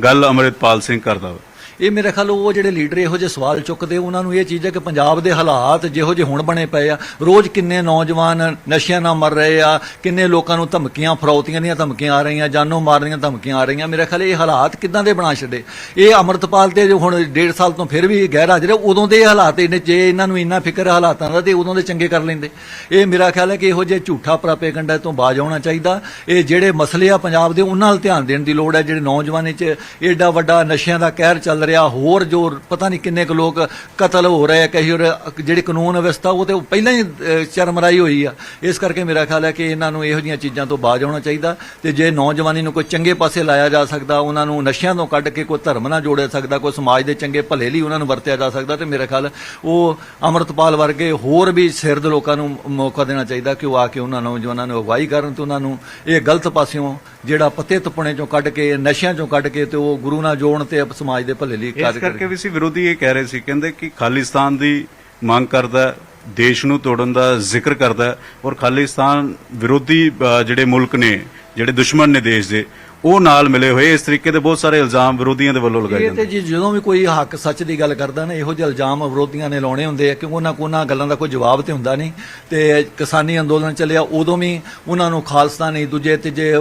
ਗੱਲ ਅੰਮ੍ਰਿਤਪਾਲ ਸਿੰਘ ਕਰਦਾ ਵਾ।
ਇਹ ਮੇਰੇ ਖਿਆਲ ਉਹ ਜਿਹੜੇ ਲੀਡਰ ਇਹੋ ਜਿਹੇ ਸਵਾਲ ਚੁੱਕਦੇ, ਉਹਨਾਂ ਨੂੰ ਇਹ ਚੀਜ਼ ਹੈ ਕਿ ਪੰਜਾਬ ਦੇ ਹਾਲਾਤ ਜਿਹੋ ਜਿਹੇ ਹੁਣ ਬਣੇ ਪਏ ਆ। ਰੋਜ਼ ਕਿੰਨੇ ਨੌਜਵਾਨ ਨਸ਼ਿਆਂ ਨਾਲ ਮਰ ਰਹੇ ਆ, ਕਿੰਨੇ ਲੋਕਾਂ ਨੂੰ ਧਮਕੀਆਂ, ਫਰੌਤੀਆਂ ਦੀਆਂ ਧਮਕੀਆਂ ਆ ਰਹੀਆਂ, ਜਾਨੋਂ ਮਾਰਨੀਆਂ ਧਮਕੀਆਂ ਆ ਰਹੀਆਂ। ਮੇਰੇ ਖਿਆਲ ਇਹ ਹਾਲਾਤ ਕਿੱਦਾਂ ਦੇ ਬਣਾ ਛੱਡੇ? ਇਹ ਅਮਰਤਪਾਲ ਤੇ ਜੋ ਹੁਣ ਡੇਢ ਸਾਲ ਤੋਂ ਫਿਰ ਵੀ ਗੈਰ ਹਾਜ਼ਰ ਹੈ ਉਦੋਂ ਦੇ ਇਹ ਹਾਲਾਤ ਇਹਨੇ ਜੇ ਇਹਨਾਂ ਨੂੰ ਇੰਨਾ ਫਿਕਰ ਹਾਲਾਤਾਂ ਦਾ ਤੇ ਉਦੋਂ ਦੇ ਚੰਗੇ ਕਰ ਲੈਂਦੇ। ਇਹ ਮੇਰਾ ਖਿਆਲ ਹੈ ਕਿ ਇਹੋ ਜਿਹੇ ਝੂਠਾ ਪ੍ਰਾਪੇਗੰਡਾ ਤੋਂ ਬਾਜ ਆਉਣਾ ਚਾਹੀਦਾ। ਇਹ ਜਿਹੜੇ ਮਸਲੇ ਆ ਪੰਜਾਬ ਦੇ, ਉਹਨਾਂ ਵੱਲ ਧਿਆਨ ਦੇਣ ਦੀ ਲੋੜ ਹੈ। ਜਿਹੜੇ ਨੌਜਵਾਨੀ 'ਚ ਏਡਾ ਵੱਡਾ ਨਸ਼ਿਆਂ ਦਾ ਕਹਿਰ ਚੱਲ ਰਿਹਾ ਹੋਰ ਜੋ ਪਤਾ ਨਹੀਂ ਕਿੰਨੇ ਕੁ ਲੋਕ ਕਤਲ ਹੋ ਰਹੇ ਆ, ਕਹੀ ਹੋਰ ਜਿਹੜੀ ਕਾਨੂੰਨ ਵਿਵਸਥਾ, ਉਹ ਤੇ ਪਹਿਲਾਂ ਹੀ ਚਰਮਰਾਈ ਹੋਈ ਆ। ਇਸ ਕਰਕੇ ਮੇਰਾ ਖਿਆਲ ਹੈ ਕਿ ਇਹਨਾਂ ਨੂੰ ਇਹੋ ਜਿਹੀਆਂ ਚੀਜ਼ਾਂ ਤੋਂ ਬਾਜ ਹੋਣਾ ਚਾਹੀਦਾ ਤੇ ਜੇ ਨੌਜਵਾਨੀ ਨੂੰ ਕੋਈ ਚੰਗੇ ਪਾਸੇ ਲਾਇਆ ਜਾ ਸਕਦਾ, ਉਹਨਾਂ ਨੂੰ ਨਸ਼ਿਆਂ ਤੋਂ ਕੱਢ ਕੇ ਕੋਈ ਧਰਮ ਨਾਲ ਜੋੜਿਆ ਸਕਦਾ, ਕੋਈ ਸਮਾਜ ਦੇ ਚੰਗੇ ਭਲੇ ਲਈ ਉਹਨਾਂ ਨੂੰ ਵਰਤਿਆ ਜਾ ਸਕਦਾ, ਤੇ ਮੇਰਾ ਖਿਆਲ ਉਹ ਅਮਰਤਪਾਲ ਵਰਗੇ ਹੋਰ ਵੀ ਸਿਰਦ ਲੋਕਾਂ ਨੂੰ ਮੌਕਾ ਦੇਣਾ ਚਾਹੀਦਾ ਕਿ ਉਹ ਆ ਕੇ ਉਹਨਾਂ ਨੌਜਵਾਨਾਂ ਨੂੰ ਅਗਵਾਈ ਕਰਨ ਤੇ ਉਹਨਾਂ ਨੂੰ ਇਹ ਗਲਤ ਪਾਸਿਓਂ ਜਿਹੜਾ ਪੱਤੇ ਤਪਣੇ ਚੋਂ ਕੱਢ ਕੇ, ਨਸ਼ਿਆਂ ਚੋਂ ਕੱਢ ਕੇ ਤੇ ਉਹ ਗੁਰੂ ਨਾਲ ਜੋੜਨ ਤੇ ਸਮਾਜ ਦੇ ਭਲੇ ਲਈ
ਇਸ
ਕਾਰਜ
ਕਰਕੇ ਵੀ ਸੀ ਵਿਰੋਧੀ ਇਹ ਕਹਿ ਰਹੇ ਸੀ ਕਹਿੰਦੇ ਕਿ ਖਾਲਿਸਤਾਨ ਦੀ ਮੰਗ ਕਰਦਾ ਦੇਸ਼ ਨੂੰ ਤੋੜਨ ਦਾ ਜ਼ਿਕਰ ਕਰਦਾ ਔਰ ਖਾਲਿਸਤਾਨ ਵਿਰੋਧੀ ਜਿਹੜੇ ਮੁਲਕ ਨੇ ਜਿਹੜੇ ਦੁਸ਼ਮਣ ਨੇ ਦੇਸ਼ ਦੇ ਉਹ ਨਾਲ ਮਿਲੇ ਹੋਏ ਇਸ ਤਰੀਕੇ ਦੇ ਬਹੁਤ ਸਾਰੇ ਇਲਜ਼ਾਮ ਵਿਰੋਧੀਆਂ ਦੇ ਵੱਲੋਂ ਲਗਾਏ
ਇਹ
ਜਾਂਦੇ
ਤੇ ਜੀ ਜਦੋਂ ਵੀ ਕੋਈ ਹੱਕ ਸੱਚ ਦੀ ਗੱਲ ਕਰਦਾ ਨਾ ਇਹੋ ਜਿਹੇ ਇਲਜ਼ਾਮ ਵਿਰੋਧੀਆਂ ਨੇ ਲਾਉਣੇ ਹੁੰਦੇ ਆ ਕਿਉਂਕਿ ਉਹਨਾਂ ਕੋਲ ਉਹਨਾਂ ਗੱਲਾਂ ਦਾ ਕੋਈ ਜਵਾਬ ਤੇ ਹੁੰਦਾ ਨਹੀਂ। ਤੇ ਕਿਸਾਨੀ ਅੰਦੋਲਨ ਚੱਲਿਆ ਉਦੋਂ ਵੀ ਉਹਨਾਂ ਨੂੰ ਖਾਲਸਤਾਨੀ ਦੂਜੇ ਤੀਜੇ ਅਹ,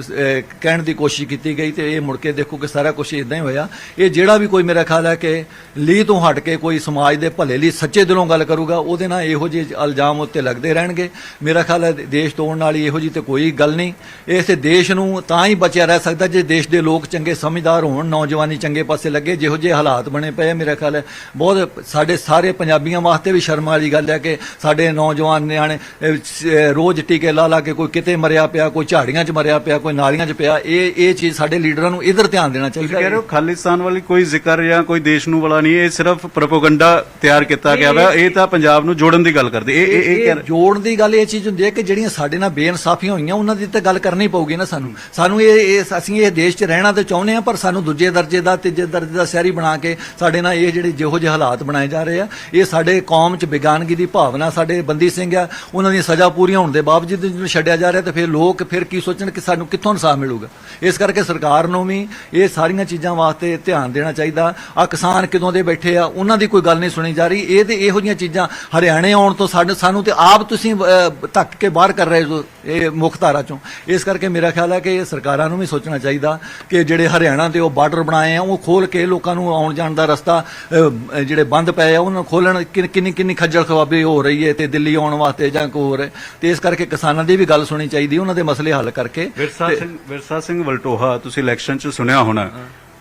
ਸ- ਅਹ, ਕਹਿਣ ਦੀ ਕੋਸ਼ਿਸ਼ ਕੀਤੀ ਗਈ ਤੇ ਇਹ ਮੁੜ ਕੇ ਦੇਖੋ ਕਿ ਸਾਰਾ ਕੁਝ ਇਦਾਂ ਹੀ ਹੋਇਆ। ਇਹ ਜਿਹੜਾ ਵੀ ਕੋਈ ਮੇਰਾ ਖਿਆਲ ਹੈ ਕਿ ਲੀ ਤੋਂ ਹਟ ਕੇ ਕੋਈ ਸਮਾਜ ਦੇ ਭਲੇ ਲਈ ਸੱਚੇ ਦਿਲੋਂ ਗੱਲ ਕਰੂਗਾ ਉਹਦੇ ਨਾਲ ਇਹੋ ਜਿਹੇ ਇਲਜ਼ਾਮ ਉੱਤੇ ਲੱਗਦੇ ਰਹਿਣਗੇ। ਮੇਰਾ ਖਿਆਲ ਹੈ ਦੇਸ਼ ਤੋੜਨ ਵਾਲੀ ਇਹੋ ਜਿਹੀ ਤੇ ਕੋਈ ਗੱਲ ਨਹੀਂ। ਇਸੇ ਦੇਸ਼ ਨੂੰ ਤਾਂ ਹੀ ਬਚਿਆ ਰਹਿ ਸਕਦਾ ਜੇ ਦੇਸ਼ ਦੇ ਲੋਕ ਚੰਗੇ ਸਮਝਦਾਰ ਹੋਣ ਨੌਜਵਾਨੀ ਚੰਗੇ ਪਾਸੇ ਲੱਗੇ ਜਿਹੋ ਜਿਹੇ ਹਾਲਾਤ ਬਣੇ ਪਏ ਮੇਰਾ ਖਿਆਲ ਹੈ। ਬਹੁਤ ਸਾਡੇ ਸਾਰੇ ਪੰਜਾਬੀਆਂ ਵਾਸਤੇ ਵੀ ਸ਼ਰਮ ਵਾਲੀ ਗੱਲ ਹੈ ਕਿ ਸਾਡੇ ਨੌਜਵਾਨ ਨਿਆਣੇ ਰੋਜ਼ ਟੀਕੇ ਲਾ ਲਾ ਕੇ ਕੋਈ ਕਿਤੇ ਮਰਿਆ ਪਿਆ ਕੋਈ ਝਾੜੀਆਂ 'ਚ ਮਰਿਆ ਪਿਆ ਕੋਈ ਨਾਲੀਆਂ 'ਚ ਪਿਆ ਇਹ ਇਹ ਚੀਜ਼ ਸਾਡੇ ਲੀਡਰਾਂ ਨੂੰ ਇਧਰ ਧਿਆਨ ਦੇਣਾ ਚਾਹੀਦਾ
ਹੋ। ਖਾਲਿਸਤਾਨ ਵਾਲੀ ਕੋਈ ਜ਼ਿਕਰ ਜਾਂ ਕੋਈ ਦੇਸ਼ ਨੂੰ ਵਾਲਾ ਨਹੀਂ ਇਹ ਸਿਰਫ ਪ੍ਰੋਪਗੈਂਡਾ ਤਿਆਰ ਕੀਤਾ ਗਿਆ ਵਾ ਇਹ ਤਾਂ ਪੰਜਾਬ ਨੂੰ ਜੋੜਨ ਦੀ ਗੱਲ ਕਰਦੇ ਇਹ ਇਹ
ਜੋੜਨ ਦੀ ਗੱਲ ਇਹ ਚੀਜ਼ ਹੁੰਦੀ ਹੈ ਕਿ ਜਿਹੜੀਆਂ ਸਾਡੇ ਨਾਲ ਬੇਇਨਸਾਫੀਆਂ ਹੋਈਆਂ ਉਹਨਾਂ ਦੀ ਤਾਂ ਗੱਲ ਕਰਨੀ ਪਊਗੀ ਨਾ ਸਾਨੂੰ। ਸਾਨੂੰ ਇਹ ਇਹ ਅਸੀਂ ਇਹ ਦੇਸ਼ 'ਚ ਰਹਿਣਾ ਤੇ ਚਾਹੁੰਦੇ ਆ ਪਰ ਸਾਨੂੰ ਦੂਜੇ ਦਰਜੇ ਦਾ, ਤੀਜੇ ਦਰਜੇ ਦਾ ਸ਼ਹਿਰੀ ਬਣਾ ਕੇ ਸਾਡੇ ਨਾਲ ਇਹ ਜਿਹੜੇ ਜਿਹੋ ਜਿਹੇ ਹਾਲਾਤ ਬਣਾਏ ਜਾ ਰਹੇ ਆ, ਇਹ ਸਾਡੇ ਕੌਮ 'ਚ ਵਿਗਿਆਨਗੀ ਦੀ ਭਾਵਨਾ ਸਾਡੇ ਬੰਦੀ ਸਿੰਘ ਆ, ਉਹਨਾਂ ਦੀ ਸਜ਼ਾ ਪੂਰੀਆਂ ਹੋਣ ਦੇ ਬਾਵਜੂਦ ਜਿਹਨੂੰ ਛੱਡਿਆ ਜਾ ਰਿਹਾ ਤੇ ਫਿਰ ਲੋਕ ਫਿਰ ਕੀ ਸੋਚਣ ਕਿ ਸਾਨੂੰ ਕਿੱਥੋਂ ਇਨਸਾਫ ਮਿਲੂਗਾ? ਇਸ ਕਰਕੇ ਸਰਕਾਰ ਨੂੰ ਵੀ ਇਹ ਸਾਰੀਆਂ ਚੀਜ਼ਾਂ ਵਾਸਤੇ ਧਿਆਨ ਦੇਣਾ ਚਾਹੀਦਾ। ਆ ਕਿਸਾਨ ਕਿਦੋਂ ਦੇ ਬੈਠੇ ਆ, ਉਹਨਾਂ ਦੀ ਕੋਈ ਗੱਲ ਨਹੀਂ ਸੁਣੀ ਜਾ ਰਹੀ। ਇਹ ਤੇ ਇਹੋ ਜਿਹੀਆਂ ਚੀਜ਼ਾਂ ਹਰਿਆਣੇ ਆਉਣ ਤੋਂ ਸਾਡੇ ਸਾਨੂੰ ਤੇ ਆਪ ਤੁਸੀਂ ਧੱਕ ਕੇ ਬਾਹਰ ਕਰ ਰਹੇ ਹੋ, ਇਹ ਮੁੱਖ ਧਾਰਾ ਚੋਂ। ਇਸ ਕਰਕੇ ਮੇਰਾ ਖਿਆਲ ਹੈ ਕਿ ਇਹ ਸਰਕਾਰਾਂ ਸਰਕਾਰਾਂ ਨੂੰ ਵੀ ਸੋਚਣਾ ਚਾਹੀਦਾ ਕਿ ਜਿਹੜੇ ਹਰਿਆਣਾ ਦੇ ਉਹ ਬਾਰਡਰ ਬਣਾਏ ਆ ਉਹ ਖੋਲ ਕੇ ਲੋਕਾਂ ਨੂੰ ਆਉਣ ਜਾਣ ਦਾ ਰਸਤਾ ਜਿਹੜੇ ਬੰਦ ਪਏ ਆ ਉਹਨਾਂ ਨੂੰ ਖੋਲਣ ਕਿੰਨੀ ਕਿੰਨੀ ਖੱਜਲ ਖਵਾਬੀ ਹੋ ਰਹੀ ਹੈ ਤੇ ਦਿੱਲੀ ਆਉਣ ਵਾਸਤੇ ਜਾਂ ਕੋਈ ਹੋਰ। ਤੇ ਇਸ ਕਰਕੇ ਕਿਸਾਨਾਂ ਦੀ ਵੀ ਗੱਲ ਸੁਣੀ ਚਾਹੀਦੀ ਉਹਨਾਂ ਦੇ ਮਸਲੇ ਹੱਲ ਕਰਕੇ
ਵਿਰਸਾ ਸਿੰਘ ਵਿਰਸਾ ਸਿੰਘ ਵਲਟੋਹਾ ਤੁਸੀਂ ਇਲੈਕਸ਼ਨ 'ਚ ਸੁਣਿਆ ਹੋਣਾ।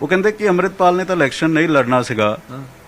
ਉਹ ਕਹਿੰਦੇ ਕਿ ਅੰਮ੍ਰਿਤਪਾਲ ਨੇ ਤਾਂ ਇਲੈਕਸ਼ਨ ਨਹੀਂ ਲੜਨਾ ਸੀਗਾ।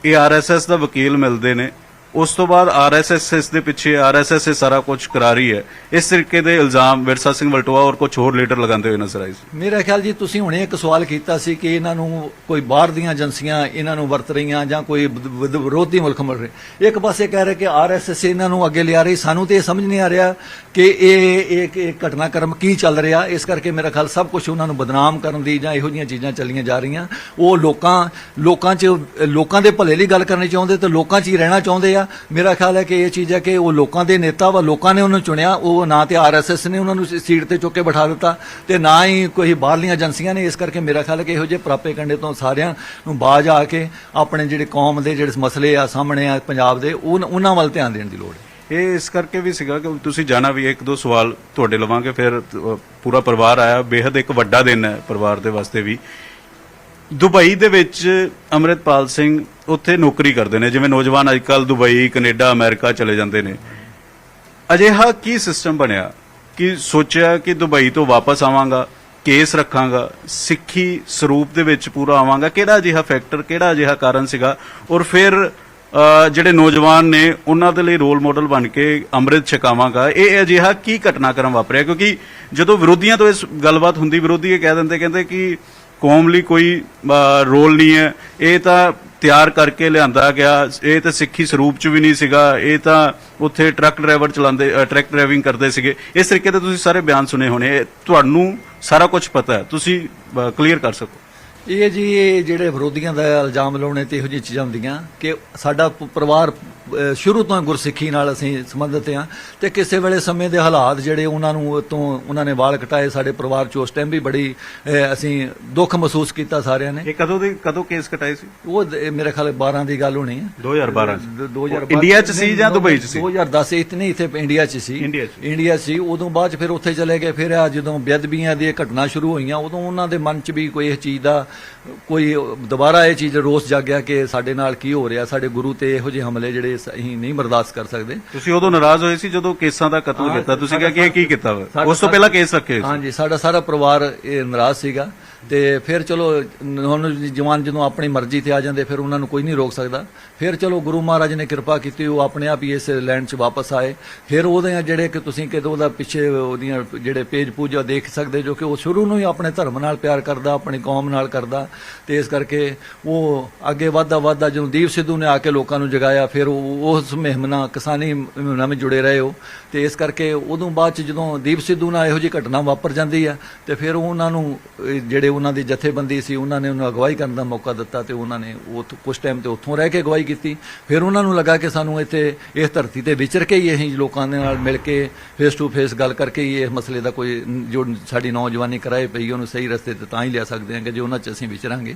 ਇਹ ਆਰਐਸਐਸ ਦਾ ਵਕੀਲ ਮਿਲਦੇ ਨੇ। ਉਸ ਤੋਂ ਬਾਅਦ ਆਰਐਸਐਸ ਇਸ ਦੇ ਪਿੱਛੇ, ਆਰਐਸਐਸ ਇਹ ਸਾਰਾ ਕੁਝ ਕਰਾ ਰਹੀ ਹੈ। ਇਸ ਤਰੀਕੇ ਦੇ ਇਲਜ਼ਾਮ ਵਿਰਸਾ ਸਿੰਘ ਵਲਟੋਆ ਔਰ ਕੁਝ ਹੋਰ ਲੀਡਰ ਲਗਾਉਂਦੇ ਹੋਏ ਨਜ਼ਰ ਆਏ ਸੀ।
ਮੇਰਾ ਖਿਆਲ ਜੀ, ਤੁਸੀਂ ਹੁਣੇ ਇੱਕ ਸਵਾਲ ਕੀਤਾ ਸੀ ਕਿ ਇਹਨਾਂ ਨੂੰ ਕੋਈ ਬਾਹਰ ਦੀਆਂ ਏਜੰਸੀਆਂ ਇਹਨਾਂ ਨੂੰ ਵਰਤ ਰਹੀਆਂ ਜਾਂ ਕੋਈ ਵਿਰੋਧੀ ਮੁਲਕ ਮਿਲ ਰਹੇ। ਇੱਕ ਪਾਸੇ ਕਹਿ ਰਹੇ ਕਿ ਆਰਐਸਐਸ ਇਹਨਾਂ ਨੂੰ ਅੱਗੇ ਲਿਆ ਰਹੀ। ਸਾਨੂੰ ਤੇ ਇਹ ਸਮਝ ਨਹੀਂ ਆ ਰਿਹਾ ਕਿ ਇਹ ਇੱਕ ਇੱਕ ਘਟਨਾਕ੍ਰਮ ਕੀ ਚੱਲ ਰਿਹਾ। ਇਸ ਕਰਕੇ ਮੇਰਾ ਖਿਆਲ ਸਭ ਕੁਝ ਉਹਨਾਂ ਨੂੰ ਬਦਨਾਮ ਕਰਨ ਦੀ ਜਾਂ ਇਹੋ ਜਿਹੀਆਂ ਚੀਜ਼ਾਂ ਚੱਲੀਆਂ ਜਾ ਰਹੀਆਂ। ਉਹ ਲੋਕਾਂ ਲੋਕਾਂ 'ਚ, ਲੋਕਾਂ ਦੇ ਭਲੇ ਲਈ ਗੱਲ ਕਰਨੀ ਚਾਹੁੰਦੇ ਤੇ ਲੋਕਾਂ 'ਚ ਹੀ ਰਹਿਣਾ ਚਾਹੁੰਦੇ ਆ। ਮੇਰਾ ਖਿਆਲ ਹੈ ਕਿ ਇਹ ਚੀਜ਼ ਹੈ ਕਿ ਉਹ ਲੋਕਾਂ ਦੇ ਨੇਤਾ ਵਾ, ਲੋਕਾਂ ਨੇ ਉਹਨੂੰ ਚੁਣਿਆ, ਉਹ ਨਾ ਤੇ ਆਰਐਸਐਸ ਨੇ ਉਹਨਾਂ ਨੂੰ ਸੀਟ ਤੇ ਚੁੱਕ ਕੇ ਬਿਠਾ ਦਿੱਤਾ ਤੇ ਨਾ ਹੀ ਕੋਈ ਬਾਹਰਲੀਆਂ ਏਜੰਸੀਆਂ ਨੇ, ਇਸ ਕਰਕੇ ਮੇਰਾ ਖਿਆਲ ਹੈ ਕਿ ਇਹੋ ਜਿਹੇ ਪ੍ਰਾਪੇ ਕੰਡੇ ਤੋਂ ਸਾਰਿਆਂ ਨੂੰ ਬਾਜ ਆ ਕੇ ਆਪਣੇ ਜਿਹੜੇ ਕੌਮ ਦੇ ਜਿਹੜੇ ਮਸਲੇ ਆ, ਸਾਹਮਣੇ ਆ ਪੰਜਾਬ ਦੇ, ਉਹ ਉਹਨਾਂ ਵੱਲ ਧਿਆਨ ਦੇਣ ਦੀ ਲੋੜ ਹੈ।
ਇਹ ਇਸ ਕਰਕੇ ਵੀ ਸੀਗਾ ਕਿ ਤੁਸੀਂ ਜਾਣਾ ਵੀ, ਇੱਕ ਦੋ ਸਵਾਲ ਤੁਹਾਡੇ ਲਵਾਂਗੇ, ਫਿਰ ਪੂਰਾ ਪਰਿਵਾਰ ਆਇਆ ਬੇहद ਇੱਕ ਵੱਡਾ ਦਿਨ ਹੈ ਪਰਿਵਾਰ ਦੇ ਵਾਸਤੇ ਵੀ। ਦੁਬਈ ਦੇ ਵਿੱਚ ਅਮਰਿਤਪਾਲ ਸਿੰਘ ਉੱਥੇ ਨੌਕਰੀ ਕਰਦੇ ਨੇ, ਜਿਵੇਂ ਨੌਜਵਾਨ ਅੱਜਕੱਲ ਦੁਬਈ, ਕੈਨੇਡਾ, ਅਮਰੀਕਾ ਚਲੇ ਜਾਂਦੇ ਨੇ। ਅਜਿਹਾ ਕੀ ਸਿਸਟਮ ਬਣਿਆ ਕਿ ਸੋਚਿਆ ਕਿ ਦੁਬਈ ਤੋਂ ਵਾਪਸ ਆਵਾਂਗਾ, ਕੇਸ ਰੱਖਾਂਗਾ, ਸਿੱਖੀ ਸਰੂਪ ਦੇ ਵਿੱਚ ਪੂਰਾ ਆਵਾਂਗਾ, ਕਿਹੜਾ ਅਜਿਹਾ ਫੈਕਟਰ ਕਿਹੜਾ ਅਜਿਹਾ ਕਾਰਨ ਸੀਗਾ? ਔਰ ਫਿਰ ਜਿਹੜੇ ਨੌਜਵਾਨ ਨੇ, ਉਹਨਾਂ ਦੇ ਲਈ ਰੋਲ ਮਾਡਲ ਬਣ ਕੇ ਅੰਮ੍ਰਿਤ ਛਕਾਵਾਂਗਾ। ਇਹ ਅਜਿਹਾ ਕੀ ਘਟਨਾਕ੍ਰਮ ਵਾਪਰਿਆ? ਕਿਉਂਕਿ ਜਦੋਂ ਵਿਰੋਧੀਆਂ ਤੋਂ ਇਸ ਗੱਲਬਾਤ ਹੁੰਦੀ, ਵਿਰੋਧੀ ਇਹ ਕਹਿ ਦਿੰਦੇ, ਕਹਿੰਦੇ ਕਿ ਕੌਮ ਲਈ ਕੋਈ ਰੋਲ ਨਹੀਂ ਹੈ। ਇਹ ਤਾਂ ਤਿਆਰ ਕਰਕੇ ਲਿਆਂਦਾ ਗਿਆ। ਇਹ ਤਾਂ ਸਿੱਖੀ ਸਰੂਪ ਚ ਵੀ ਨਹੀਂ ਸੀਗਾ। ਇਹ ਤਾਂ ਉੱਥੇ ਟਰੱਕ ਡਰਾਈਵਰ ਚਲਾਉਂਦੇ ਟਰੱਕ ਡਰਾਈਵਿੰਗ ਕਰਦੇ ਸੀਗੇ। ਇਸ ਤਰੀਕੇ ਦੇ ਤੁਸੀਂ ਸਾਰੇ ਬਿਆਨ ਸੁਨੇ ਹੋਣੇ। ਤੁਹਾਨੂੰ ਸਾਰਾ ਕੁਝ ਪਤਾ ਹੈ। ਤੁਸੀਂ ਕਲੀਅਰ ਕਰ ਸਕੋ।
ਇਹ ਜੀ ਇਹ ਜਿਹੜੇ ਵਿਰੋਧੀਆਂ ਦਾ ਇਲਜ਼ਾਮ ਲਾਉਣੇ ਤੇ ਇਹੋ ਜਿਹੀਆਂ ਚੀਜ਼ਾਂ ਹੁੰਦੀਆਂ ਕਿ ਸਾਡਾ ਪ- ਪਰਿਵਾਰ ਅਹ, ਸ਼ੁਰੂ ਤੋਂ ਹੀ ਗੁਰਸਿੱਖੀ ਨਾਲ ਅਸੀਂ ਸੰਬੰਧਿਤ ਹਾਂ ਤੇ ਕਿਸੇ ਵੇਲੇ ਸਮੇਂ ਦੇ ਹਾਲਾਤ ਜਿਹੜੇ ਉਹਨਾਂ ਨੂੰ ਉਹ ਤੋਂ ਉਹਨਾਂ ਨੇ ਵਾਲ ਕਟਾਏ ਸਾਡੇ ਪਰਿਵਾਰ ਚ ਉਸ ਟਾਈਮ ਵੀ ਬੜੀ ਅਹ, ਅਸੀਂ ਦੁੱਖ ਮਹਿਸੂਸ ਕੀਤਾ ਸਾਰਿਆਂ ਨੇ।
ਇਹ ਕਦੋਂ ਦੀ ਕਦੋਂ ਕੇਸ ਕਟਾਏ ਸੀ?
ਉਹ ਦ- ਇਹ ਮੇਰੇ ਖਿਆਲ 12 ਦੀ ਗੱਲ ਹੋਣੀ ਹੈ।
2012
ਦ- 2012
ਇੰਡੀਆ 'ਚ ਸੀ ਜਾਂ ਦੁਬਈ 'ਚ ਸੀ?
2010 ਇਤਨੇ ਇੱਥੇ ਇੰਡੀਆ 'ਚ ਸੀ।
ਇੰਡੀਆ 'ਚ।
ਇੰਡੀਆ 'ਚ ਸੀ। ਉਦੋਂ ਬਾਅਦ 'ਚ ਫਿਰ ਉੱਥੇ ਚਲੇ ਗਏ। ਫਿਰ ਆ ਜਦੋਂ ਬੇਅਦਬੀਆਂ ਦੀ ਘਟਨਾ ਸ਼ੁਰੂ ਹੋਈਆਂ ਉਦੋਂ ਉਹਨਾਂ ਦੇ ਮਨ 'ਚ ਵੀ ਕੋਈ ਇਹ ਚੀਜ਼ ਦਾ ਕੋਈ ਦੁਬਾਰਾ ਇਹ ਚੀਜ਼ ਰੋਸ ਜਾਗਿਆ ਕਿ ਸਾਡੇ ਨਾਲ ਕੀ ਹੋ ਰਿਹਾ ਸਾਡੇ ਗੁਰੂ ਤੇ ਇਹੋ ਜਿਹੇ ਹਮਲੇ ਜਿਹੜੇ ਅਸੀਂ ਨਹੀਂ ਬਰਦਾਸ਼ਤ ਕਰ ਸਕਦੇ।
ਤੁਸੀਂ ਉਦੋਂ ਨਾਰਾਜ਼ ਹੋਏ ਸੀ ਜਦੋਂ ਕੇਸਾਂ ਦਾ ਕਤਲ ਕੀਤਾ? ਤੁਸੀਂ ਕਿਹਾ ਕਿ ਇਹ ਕੀ ਕੀਤਾ ਉਸ ਤੋਂ ਪਹਿਲਾਂ ਕੇਸ ਰੱਖੇ
ਹਾਂਜੀ ਸਾਡਾ ਸਾਰਾ ਪਰਿਵਾਰ ਇਹ ਨਾਰਾਜ਼ ਸੀਗਾ। ਤੇ ਫਿਰ ਚਲੋ, ਹੁਣ ਜਵਾਨ ਜਦੋਂ ਆਪਣੀ ਮਰਜ਼ੀ ਤੇ ਆ ਜਾਂਦੇ, ਫਿਰ ਉਹਨਾਂ ਨੂੰ ਕੋਈ ਨਹੀਂ ਰੋਕ ਸਕਦਾ। ਫਿਰ ਚਲੋ ਗੁਰੂ ਮਹਾਰਾਜ ਨੇ ਕਿਰਪਾ ਕੀਤੀ, ਉਹ ਆਪਣੇ ਆਪ ਹੀ ਇਸ ਲੈਂਡ 'ਚ ਵਾਪਸ ਆਏ। ਫਿਰ ਉਹਦੇ ਜਿਹੜੇ ਕਿ ਤੁਸੀਂ ਕਿਦੋਂ ਉਹਦਾ ਪਿੱਛੇ ਉਹਦੀਆਂ ਜਿਹੜੇ ਪੇਜ ਪੂਜਾ ਦੇਖ ਸਕਦੇ ਜੋ ਕਿ ਉਹ ਸ਼ੁਰੂ ਨੂੰ ਹੀ ਆਪਣੇ ਧਰਮ ਨਾਲ ਪਿਆਰ ਕਰਦਾ, ਆਪਣੀ ਕੌਮ ਨਾਲ ਕਰਦਾ। ਤੇ ਇਸ ਕਰਕੇ ਉਹ ਅੱਗੇ ਵਧਦਾ ਵਧਦਾ ਜਦੋਂ ਦੀਪ ਸਿੱਧੂ ਨੇ ਆ ਕੇ ਲੋਕਾਂ ਨੂੰ ਜਗਾਇਆ, ਫਿਰ ਉਹ ਉਸ ਮੁਹਿੰਮ ਨਾਲ ਕਿਸਾਨੀ ਮੁਹਿੰਮ ਨਾਲ ਜੁੜੇ ਰਹੇ ਹੋ ਤੇ ਇਸ ਕਰਕੇ ਉਦੋਂ ਬਾਅਦ ਚ ਜਦੋਂ ਦੀਪ ਸਿੱਧੂ ਨਾਲ ਇਹੋ ਜਿਹੀ ਘਟਨਾ ਵਾਪਰ ਜਾਂਦੀ ਆ, ਤੇ ਫਿਰ ਉਹਨਾਂ ਨੂੰ ਜਿਹੜੇ ਜਿਹੜੇ ਉਹਨਾਂ ਦੀ ਜਥੇਬੰਦੀ ਸੀ, ਉਹਨਾਂ ਨੇ ਉਹਨੂੰ ਅਗਵਾਈ ਕਰਨ ਦਾ ਮੌਕਾ ਦਿੱਤਾ ਤੇ ਉਹਨਾਂ ਨੇ ਉਹ ਕੁਝ ਟਾਈਮ ਤੇ ਉੱਥੋਂ ਰਹਿ ਕੇ ਅਗਵਾਈ ਕੀਤੀ। ਫਿਰ ਉਹਨਾਂ ਨੂੰ ਲੱਗਾ ਕਿ ਸਾਨੂੰ ਇੱਥੇ ਇਸ ਧਰਤੀ ਤੇ ਵਿਚਰ ਕੇ ਹੀ ਅਸੀਂ ਲੋਕਾਂ ਦੇ ਨਾਲ ਮਿਲ ਕੇ ਫੇਸ ਟੂ ਫੇਸ ਗੱਲ ਕਰਕੇ ਹੀ ਇਹ ਮਸਲੇ ਦਾ ਕੋਈ ਜੋ ਸਾਡੀ ਨੌਜਵਾਨੀ ਕਰਾਏ ਪਈ ਉਹਨੂੰ ਸਹੀ ਰਸਤੇ ਤੇ ਤਾਂ ਹੀ ਲਿਆ ਸਕਦੇ ਹਾਂ ਕਿ ਜੇ ਉਹਨਾਂ 'ਚ ਅਸੀਂ ਵਿਚਰਾਂਗੇ।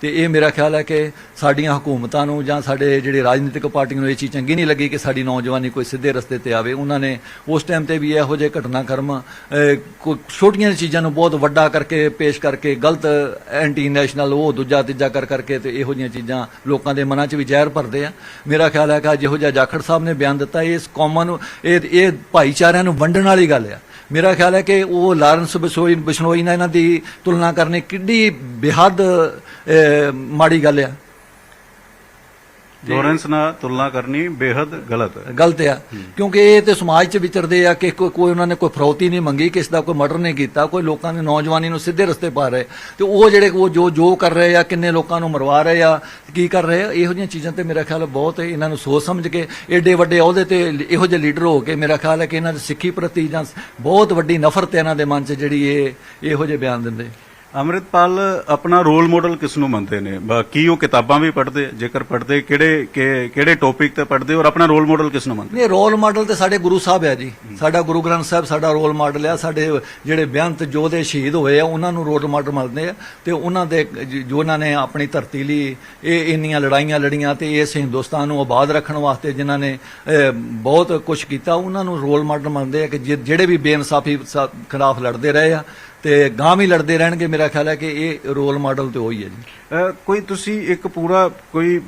ਤੇ ਇਹ ਮੇਰਾ ਖਿਆਲ ਹੈ ਕਿ ਸਾਡੀਆਂ ਹਕੂਮਤਾਂ ਨੂੰ ਜਾਂ ਸਾਡੇ ਜਿਹੜੇ ਰਾਜਨੀਤਿਕ ਪਾਰਟੀਆਂ ਨੂੰ ਇਹ ਚੀਜ਼ ਚੰਗੀ ਨਹੀਂ ਲੱਗੀ ਕਿ ਸਾਡੀ ਨੌਜਵਾਨੀ ਕੋਈ ਸਿੱਧੇ ਰਸਤੇ ਤੇ ਆਵੇ। ਉਹਨਾਂ ਨੇ ਉਸ ਟਾਈਮ ਤੇ ਵੀ ਇਹੋ ਜਿਹੇ ਘਟਨਾਕ੍ਰਮ ਛੋਟੀਆਂ ਚੀਜ਼ਾਂ ਨੂੰ ਬਹੁਤ ਵੱਡਾ ਕਰਕੇ ਪੇਸ਼ ਕਰਕੇ ਗਲਤ ਐਂਟੀ ਨੈਸ਼ਨਲ ਉਹ ਦੂਜਾ ਤੀਜਾ ਕਰ ਕਰਕੇ ਤੇ ਇਹੋ ਜਿਹੀਆਂ ਚੀਜ਼ਾਂ ਲੋਕਾਂ ਦੇ ਮਨਾਂ 'ਚ ਵੀ ਜ਼ਹਿਰ ਭਰਦੇ ਆ। ਮੇਰਾ ਖਿਆਲ ਹੈ ਕਿ ਜਿਹੋ ਜਿਹਾ ਜਾਖੜ ਸਾਹਿਬ ਨੇ ਬਿਆਨ ਦਿੱਤਾ ਇਸ ਕੌਮਾਂ ਨੂੰ, ਇਹ ਇਹ ਭਾਈਚਾਰਿਆਂ ਨੂੰ ਵੰਡਣ ਵਾਲੀ ਗੱਲ ਆ। ਮੇਰਾ ਖਿਆਲ ਹੈ ਕਿ ਉਹ ਲਾਰੈਂਸ ਬਿਸ਼ਨੋਈ ਬਿਸ਼ਨੋਈ ਨਾਲ ਇਹਨਾਂ ਦੀ ਤੁਲਨਾ ਕਰਨੀ ਕਿੱਡੀ ਬੇਹੱਦ ਮਾੜੀ ਗੱਲ ਆ।
ਲੋਰੈਂਸ ਨਾਲ ਤੁਲਨਾ ਕਰਨੀ ਬੇहद ਗਲਤ ਹੈ।
ਗਲਤ ਆ। ਕਿਉਂਕਿ ਇਹ ਤੇ ਸਮਾਜ 'ਚ ਵਿਚਰਦੇ ਆ ਕਿ ਕੋਈ ਉਹਨਾਂ ਨੇ ਕੋਈ ਫਰੌਤੀ ਨਹੀਂ ਮੰਗੀ ਕਿਸ ਦਾ ਕੋਈ ਮਰਡਰ ਨਹੀਂ ਕੀਤਾ ਕੋਈ ਲੋਕਾਂ ਦੀ ਨੌਜਵਾਨੀ ਨੂੰ ਸਿੱਧੇ ਰਸਤੇ ਪਾ ਰਹੇ। ਤੇ ਉਹ ਜਿਹੜੇ ਉਹ ਜੋ ਜੋ ਕਰ ਰਹੇ ਆ ਕਿੰਨੇ ਲੋਕਾਂ ਨੂੰ ਮਰਵਾ ਰਹੇ ਆ ਕੀ ਕਰ ਰਹੇ ਆ ਇਹੋ ਜਿਹੀਆਂ ਚੀਜ਼ਾਂ ਤੇ ਮੇਰਾ ਖਿਆਲ ਬਹੁਤ ਇਹਨਾਂ ਨੂੰ ਸੋਚ ਸਮਝ ਕੇ ਏਡੇ ਵੱਡੇ ਅਹੁਦੇ ਤੇ ਇਹੋ ਜਿਹੇ ਲੀਡਰ ਹੋ ਕੇ ਮੇਰਾ ਖਿਆਲ ਹੈ ਕਿ ਇਹਨਾਂ ਦੀ ਸਿੱਖੀ ਪ੍ਰਤੀ ਜਾਂ ਬਹੁਤ ਵੱਡੀ ਨਫ਼ਰਤ ਇਹਨਾਂ ਦੇ ਮਨ 'ਚ ਜਿਹੜੀ ਇਹ ਇਹੋ ਜਿਹੇ ਬਿਆਨ ਦਿੰਦੇ।
ਅੰਮ੍ਰਿਤਪਾਲ, ਆਪਣਾ ਰੋਲ ਮਾਡਲ ਕਿਸ ਨੂੰ ਮੰਨਦੇ ਨੇ? ਬਾਕੀ ਉਹ ਕਿਤਾਬਾਂ ਵੀ ਪੜ੍ਹਦੇ? ਜੇਕਰ ਪੜ੍ਹਦੇ, ਕਿਹੜੇ, ਕਿ- ਕਿਹੜੇ ਟੌਪਿਕ ਤੇ ਪੜ੍ਹਦੇ? ਔਰ ਆਪਣਾ ਰੋਲ ਮਾਡਲ ਕਿਸ ਨੂੰ ਮੰਨਦੇ?
ਨਹੀਂ, ਰੋਲ ਮਾਡਲ ਤੇ ਸਾਡੇ ਗੁਰੂ ਸਾਹਿਬ ਹੈ ਜੀ। ਸਾਡਾ ਗੁਰੂ ਗ੍ਰੰਥ ਸਾਹਿਬ ਸਾਡਾ ਰੋਲ ਮਾਡਲ ਆ। ਸਾਡੇ ਜਿਹੜੇ ਬੇਅੰਤ ਯੋਧੇ ਸ਼ਹੀਦ ਹੋਏ ਆ, ਉਹਨਾਂ ਨੂੰ ਰੋਲ ਮਾਡਲ ਮੰਨਦੇ ਆ। ਤੇ ਉਹਨਾਂ ਦੇ ਜੋ ਉਹਨਾਂ ਨੇ ਆਪਣੀ ਧਰਤੀ ਲਈ ਇਹ ਇੰਨੀਆਂ ਲੜਾਈਆਂ ਲੜੀਆਂ ਤੇ ਇਸ ਹਿੰਦੁਸਤਾਨ ਨੂੰ ਆਬਾਦ ਰੱਖਣ ਵਾਸਤੇ ਜਿਨ੍ਹਾਂ ਨੇ ਬਹੁਤ ਕੁਝ ਕੀਤਾ, ਉਹਨਾਂ ਨੂੰ ਰੋਲ ਮਾਡਲ ਮੰਨਦੇ ਆ ਕਿ ਜਿ- ਜਿਹੜੇ ਵੀ ਬੇਇਨਸਾਫੀ ਸਾ- ਖਿਲਾਫ ਲੜਦੇ ਰਹੇ ਆ ਤੇ ਗਾਂ ਵੀ ਲੜਦੇ ਰਹਿਣਗੇ, ਮੇਰਾ ਖਿਆਲ ਹੈ ਕਿ ਇਹ ਰੋਲ ਮਾਡਲ ਤੇ ਉਹੀ ਹੈ ਜੀ।
ਕੋਈ ਤੁਸੀਂ ਇੱਕ ਪੂਰਾ ਕੋਈ